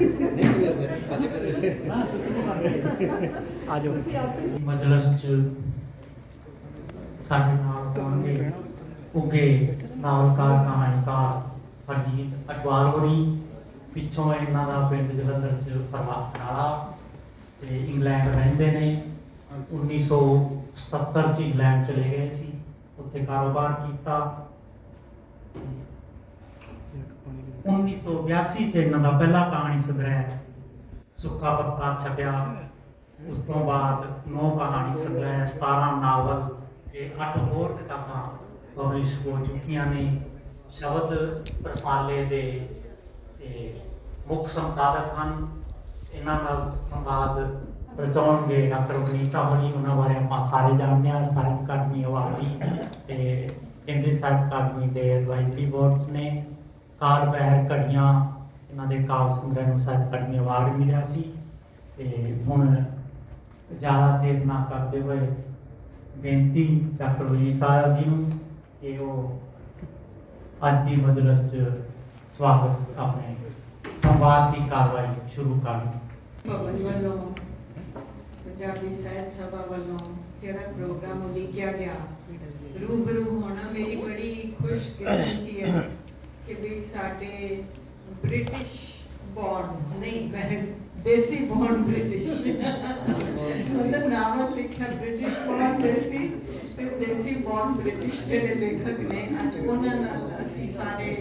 ਨਹੀਂ ਕਰਿਆ ਮੈਂ ਅੱਜ ਕਰੇ ਨਾ ਤੁਸੀਂ ਨਹੀਂ ਕਰਦੇ ਆ ਜਾਓ ਮਜਲਿਸ ਚ ਸਾਡੇ ਨਾਲ ਹੋਣਗੇ ਉੱਗੇ ਨਾਵਲਕਾਰ, ਕਹਾਣੀਕਾਰ ਹਰਜੀਤ ਅਟਵਾਲ ਹੋਰੀ। ਪਿੱਛੋਂ ਇਹਨਾਂ ਦਾ ਪਿੰਡ ਜਲੰਧਰ ਚ ਪ੍ਰਵਾਸ ਨਾਲਾ ਤੇ ਇੰਗਲੈਂਡ ਰਹਿੰਦੇ ਨੇ। 1977 ਚ ਇੰਗਲੈਂਡ ਚਲੇ ਗਏ ਸੀ। ਉੱਥੇ ਕਾਰੋਬਾਰ ਕੀਤਾ। 1982 ਚ ਇਹਨਾਂ ਦਾ ਪਹਿਲਾ ਕਹਾਣੀ ਸੰਗ੍ਰਹਿ ਸੁੱਕਾ ਪੱਤਾ ਛਪਿਆ। ਉਸ ਤੋਂ ਬਾਅਦ ਨੌ ਕਹਾਣੀ ਸੰਗ੍ਰਹਿ 17 ਨਾਵਲ ਤੇ 8 ਹੋਰ ਕਿਤਾਬਾਂ ਪਬਲਿਸ਼ ਹੋ ਚੁੱਕੀਆਂ ਨੇ। ਸ਼ਬਦ ਰਸਾਲੇ ਦੇ ਤੇ ਮੁੱਖ ਸੰਪਾਦਕ ਹਨ। ਇਹਨਾਂ ਦਾ ਸੰਵਾਦ ਰਚਾਉਣਗੇ ਡਾਕਟਰ ਵਨੀਤਾ ਹੋਣੀ ਉਹਨਾਂ ਬਾਰੇ ਆਪਾਂ ਸਾਰੇ ਜਾਣਦੇ ਹਾਂ। ਸਾਹਿਤ ਅਕਾਦਮੀ ਅਵਾਰਡੀ ਤੇ ਕੇਂਦਰੀ ਸਾਹਿਤ ਅਕਾਦਮੀ ਦੇ ਐਡਵਾਈਜ਼ਰੀ ਬੋਰਡ ਨੇ। ਕਾਲ ਬਹਿਰ ਘੜੀਆਂ, ਇਹਨਾਂ ਦੇ ਕਾਵਿ ਸੰਗ੍ਰਹਿ ਨੂੰ ਸਾਹਿਤ ਅਕਾਦਮੀ ਅਵਾਰਡ ਮਿਲਿਆ ਸੀ। ਤੇ ਹੁਣ ਜ਼ਿਆਦਾ ਦੇਰ ਨਾ ਕਰਦੇ ਹੋਏ ਬੇਨਤੀ ਡਾਕਟਰ ਵਨੀਤਾ ਜੀ ਨੂੰ ਕਿ ਉਹ ਅੱਜ ਦੀ ਮਜਲਿਸ 'ਚ ਸਵਾਗਤ ਆਪਣੇ ਸੰਵਾਦ ਦੀ ਕਾਰਵਾਈ ਸ਼ੁਰੂ ਕਰਨ। ਭਵਨ ਵੱਲੋਂ ਪੰਜਾਬੀ ਸਾਹਿਤ ਸਭਾ ਵੱਲੋਂ ਜਿਹੜਾ ਪ੍ਰੋਗਰਾਮ ਉਲੀਕਿਆ ਗਿਆ, ਰੂਬਰੂ ਹੋਣਾ ਮੇਰੀ ਬੜੀ ਖੁਸ਼ਕਿਸਮਤੀ ਹੈ। ਕਿ ਵੀ ਸਾਡੇ ਬ੍ਰਿਟਿਸ਼ ਬੌਰਨ ਨਹੀਂ, ਮੈਂ ਦੇਸੀ ਬੌਰਨ ਬ੍ਰਿਟਿਸ਼ ਉਹਦਾ ਨਾਮ ਲਿਖਿਆ ਬ੍ਰਿਟਿਸ਼ ਬੌਰਨ ਦੇਸੀ ਤੇ ਦੇਸੀ ਬੌਰਨ ਬ੍ਰਿਟਿਸ਼ ਜਿਹੜੇ ਲੇਖਕ ਨੇ ਅੱਜ ਉਹਨਾਂ ਨਾਲ ਅਸੀਂ ਸਾਰੇ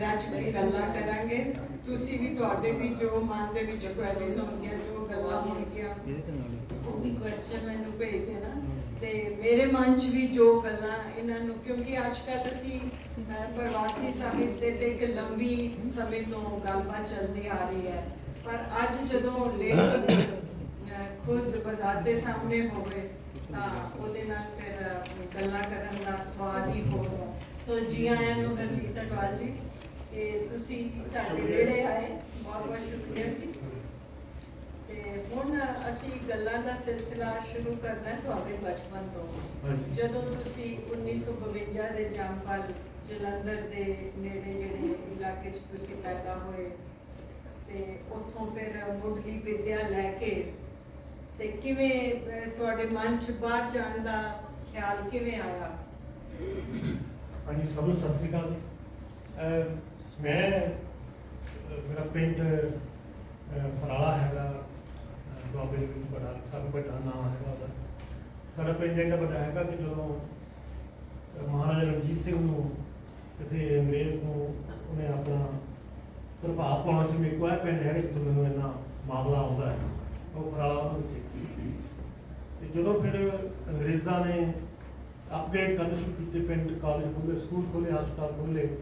ਰੱਜ ਕੇ ਗੱਲਾਂ ਕਰਾਂਗੇ। ਤੁਸੀਂ ਵੀ ਤੁਹਾਡੇ ਵੀ ਜੋ ਮਨ ਦੇ ਵਿੱਚ ਕੁਐਰੀਜ਼ ਹੋਣਗੀਆਂ ਜੋ ਗੱਲਾਂ ਹੋਣਗੀਆਂ, ਉਹ ਵੀ ਕੁਐਸਚਨ ਮੈਨੂੰ ਭੇਜ ਦੇਣਾ। ਤੇ ਮੇਰੇ ਮਨ 'ਚ ਵੀ ਜੋ ਗੱਲਾਂ ਇਹਨਾਂ ਨੂੰ, ਕਿਉਂਕਿ ਅੱਜ ਕੱਲ੍ਹ ਅਸੀਂ ਪ੍ਰਵਾਸੀ ਸਾਹਿਤ ਦੇ ਤੇ ਇੱਕ ਲੰਬੀ ਸਮੇਂ ਤੋਂ ਗੱਲਬਾਤ ਚੱਲਦੀ ਆ ਰਹੀ ਹੈ। ਪਰ ਅੱਜ ਜਦੋਂ ਲੇਖਕ ਖੁਦ ਬਾਜ਼ਾਰ ਸਾਹਮਣੇ ਹੋਵੇ, ਤਾਂ ਉਹਦੇ ਨਾਲ ਫਿਰ ਗੱਲਾਂ ਕਰਨ ਦਾ ਸਵਾਦ ਹੀ ਹੋਰ ਹੈ। ਸੋ ਜੀ ਆਇਆਂ ਨੂੰ ਹਰਜੀਤ ਅਟਵਾਲ ਜੀ ਕਿ ਤੁਸੀਂ ਸਾਡੇ ਨੇੜੇ ਆਏ। ਬਹੁਤ ਬਹੁਤ ਸ਼ੁਕਰੀਆ ਜੀ। ਤੇ ਹੁਣ ਅਸੀਂ ਗੱਲਾਂ ਦਾ ਸਿਲਸਿਲਾ ਸ਼ੁਰੂ ਕਰਨਾ ਹੈ ਤੁਹਾਡੇ ਬਚਪਨ ਤੋਂ। ਹਾਂਜੀ। ਜਦੋਂ ਤੁਸੀਂ 1952 ਦੇ ਜੰਮਪਲ ਜਲੰਧਰ ਦੇ ਨੇੜੇ ਜਿਹੜੇ ਇਲਾਕੇ 'ਚ ਤੁਸੀਂ ਪੈਦਾ ਹੋਏ ਤੇ ਉੱਥੋਂ ਫਿਰ ਮੁੱਢਲੀ ਵਿੱਦਿਆ ਲੈ ਕੇ ਤੇ ਕਿਵੇਂ ਅਹ, ਤੁਹਾਡੇ ਮਨ 'ਚ ਬਾਹਰ ਜਾਣ ਦਾ ਖਿਆਲ ਕਿਵੇਂ ਆਇਆ? ਹਾਂਜੀ ਸਭ ਨੂੰ ਸਤਿ ਸ੍ਰੀ ਅਕਾਲ ਜੀ। ਅਹ ਮੈਂ ਅਹ ਮੇਰਾ ਪਿੰਡ ਅਹ ਫਰਾਲਾ ਹੈਗਾ। ਅਹ ਦੁਆਬੇ ਦੇ ਵਿੱਚ ਬੜਾ ਕਾਫੀ ਵੱਡਾ ਨਾਮ ਹੈਗਾ ਉਹਦਾ। ਸਾਡਾ ਪਿੰਡ ਇੰਨਾ ਵੱਡਾ ਹੈਗਾ ਕਿ ਜਦੋਂ ਮਹਾਰਾਜਾ ਰਣਜੀਤ ਸਿੰਘ ਨੂੰ ਕਿਸੇ ਅੰਗਰੇਜ਼ ਨੂੰ ਉਹਨੇ ਆਪਣਾ ਪ੍ਰਭਾਵ ਪਾਉਣਾ ਸੀ, ਮੇਰੇ ਕੋਲ ਇਹ ਪਿੰਡ ਹੈਗਾ ਜਿੱਥੇ ਮੈਨੂੰ ਇੰਨਾ ਮਾਮਲਾ ਆਉਂਦਾ ਹੈ। ਉਹ ਫਰਾਲਾ ਉਹਦੇ ਵਿੱਚ ਇੱਕ ਤੇ ਜਦੋਂ ਫਿਰ ਅੰਗਰੇਜ਼ਾਂ ਨੇ ਅਪਗ੍ਰੇਡ ਕਰਨੇ ਸ਼ੁਰੂ ਕੀਤੇ, ਪਿੰਡ ਕਾਲਜ ਖੋਲੇ ਸਕੂਲ ਖੋਲੇ ਹਸਪਤਾਲ ਖੋਲੇ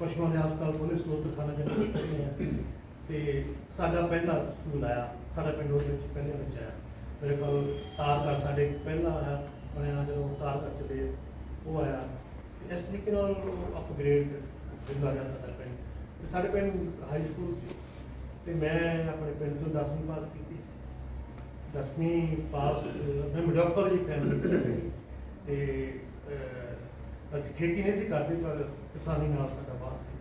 ਪਸ਼ੂਆਂ ਦੇ ਹਸਪਤਾਲ ਖੋਲੇ ਸਲੋਤਰਖਾਨਾ ਜਿਹਨੂੰ ਕਹਿੰਦੇ ਆ। ਤੇ ਸਾਡਾ ਪਹਿਲਾ ਸਕੂਲ ਆਇਆ। ਸਾਡਾ ਪਿੰਡ ਉਹਦੇ ਵਿੱਚ ਪਹਿਲੇ ਵਿੱਚ ਆਇਆ। ਮੇਰੇ ਕੋਲ ਤਾਰ ਤਾਰਕਰ ਸਾਡੇ ਪਹਿਲਾ ਆਇਆ ਬਣਿਆ ਜਦੋਂ ਤਾਰ ਤਾਰਕਰ ਚਲੇ ਉਹ ਆਇਆ। ਇਸ ਤਰੀਕੇ ਨਾਲ ਅਪਗ੍ਰੇਡ ਹੁੰਦਾ ਗਿਆ ਸਾਡਾ ਪਿੰਡ। ਸਾਡੇ ਪਿੰਡ ਹਾਈ ਸਕੂਲ ਸੀ। ਤੇ ਮੈਂ ਆਪਣੇ ਪਿੰਡ ਤੋਂ 10ਵੀਂ ਪਾਸ ਕੀਤੀ। ਦਸਵੀਂ ਪਾਸ ਮੈਂ ਮਿਡਲ ਦੀ ਫੈਮਿਲੀ ਤੇ ਅਸੀਂ ਖੇਤੀ ਨਹੀਂ ਸੀ ਕਰਦੇ, ਪਰ ਕਿਸਾਨੀ ਨਾਲ ਸਾਡਾ ਵਾਸ ਸੀ।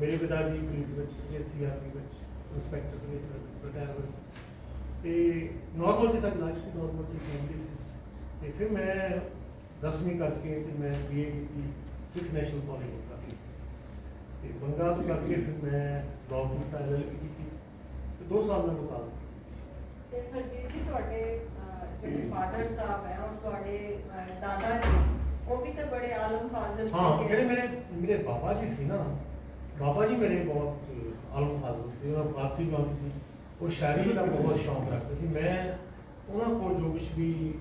ਮੇਰੇ ਪਿਤਾ ਜੀ ਪੁਲਿਸ ਵਿੱਚ ਸੀ ਸੀਆਰਪੀ ਵਿੱਚ ਇੰਸਪੈਕਟਰ ਸੀ ਰਿਟਾਇਰ ਹੋਏ ਤੇ ਨਾਰਮਲ ਦੀ ਸਾਡੀ ਲਾਈਫ ਸੀ ਨਾਰਮਲ ਦੀ ਫੈਮਿਲੀ ਸੀ। ਤੇ ਫਿਰ ਮੈਂ ਦਸਵੀਂ ਕਰਕੇ ਤੇ ਮੈਂ ਬੀਏ ਕੀਤੀ ਸਿੱਖ ਨੈਸ਼ਨਲ ਕਾਲਜ ਤੋਂ ਕਰਕੇ। ਤੇ ਬੰਗਾ ਤੋਂ ਕਰਕੇ ਫਿਰ ਮੈਂ ਲਾਅ ਕੀਤਾ ਐਲਐਲਬੀ ਕੀਤੀ ਤੇ ਦੋ ਸਾਲ ਮੈਂ ਕੀਤੀ। ਤੇ ਹਰਜੀਤ ਜੀ ਤੁਹਾਡੇ ਜਿਹੜੇ ਫਾਦਰ ਸਾਹਿਬ ਹੈ ਔਰ ਤੁਹਾਡੇ ਦਾਦਾ ਜੀ ਉਹ ਵੀ ਤਾਂ ਬੜੇ ਆਲਮ ਫਾਜ਼ਲ ਹਾਂ। ਜਿਹੜੇ ਮੇਰੇ ਮੇਰੇ ਬਾਬਾ ਜੀ ਸੀ ਨਾ ਬਾਬਾ ਜੀ ਮੇਰੇ ਬਹੁਤ ਆਲਮ ਫਾਜ਼ਲ ਸੀ ਉਹਨਾਂ ਫਾਰਸੀ ਵੀ ਆਉਂਦੀ ਸੀ। ਉਹ ਸ਼ਾਇਰੀ ਦਾ ਬਹੁਤ ਸ਼ੌਂਕ ਰੱਖਦੇ ਸੀ। ਮੈਂ ਉਹਨਾਂ ਕੋਲ ਜੋ ਕੁਛ ਵੀ,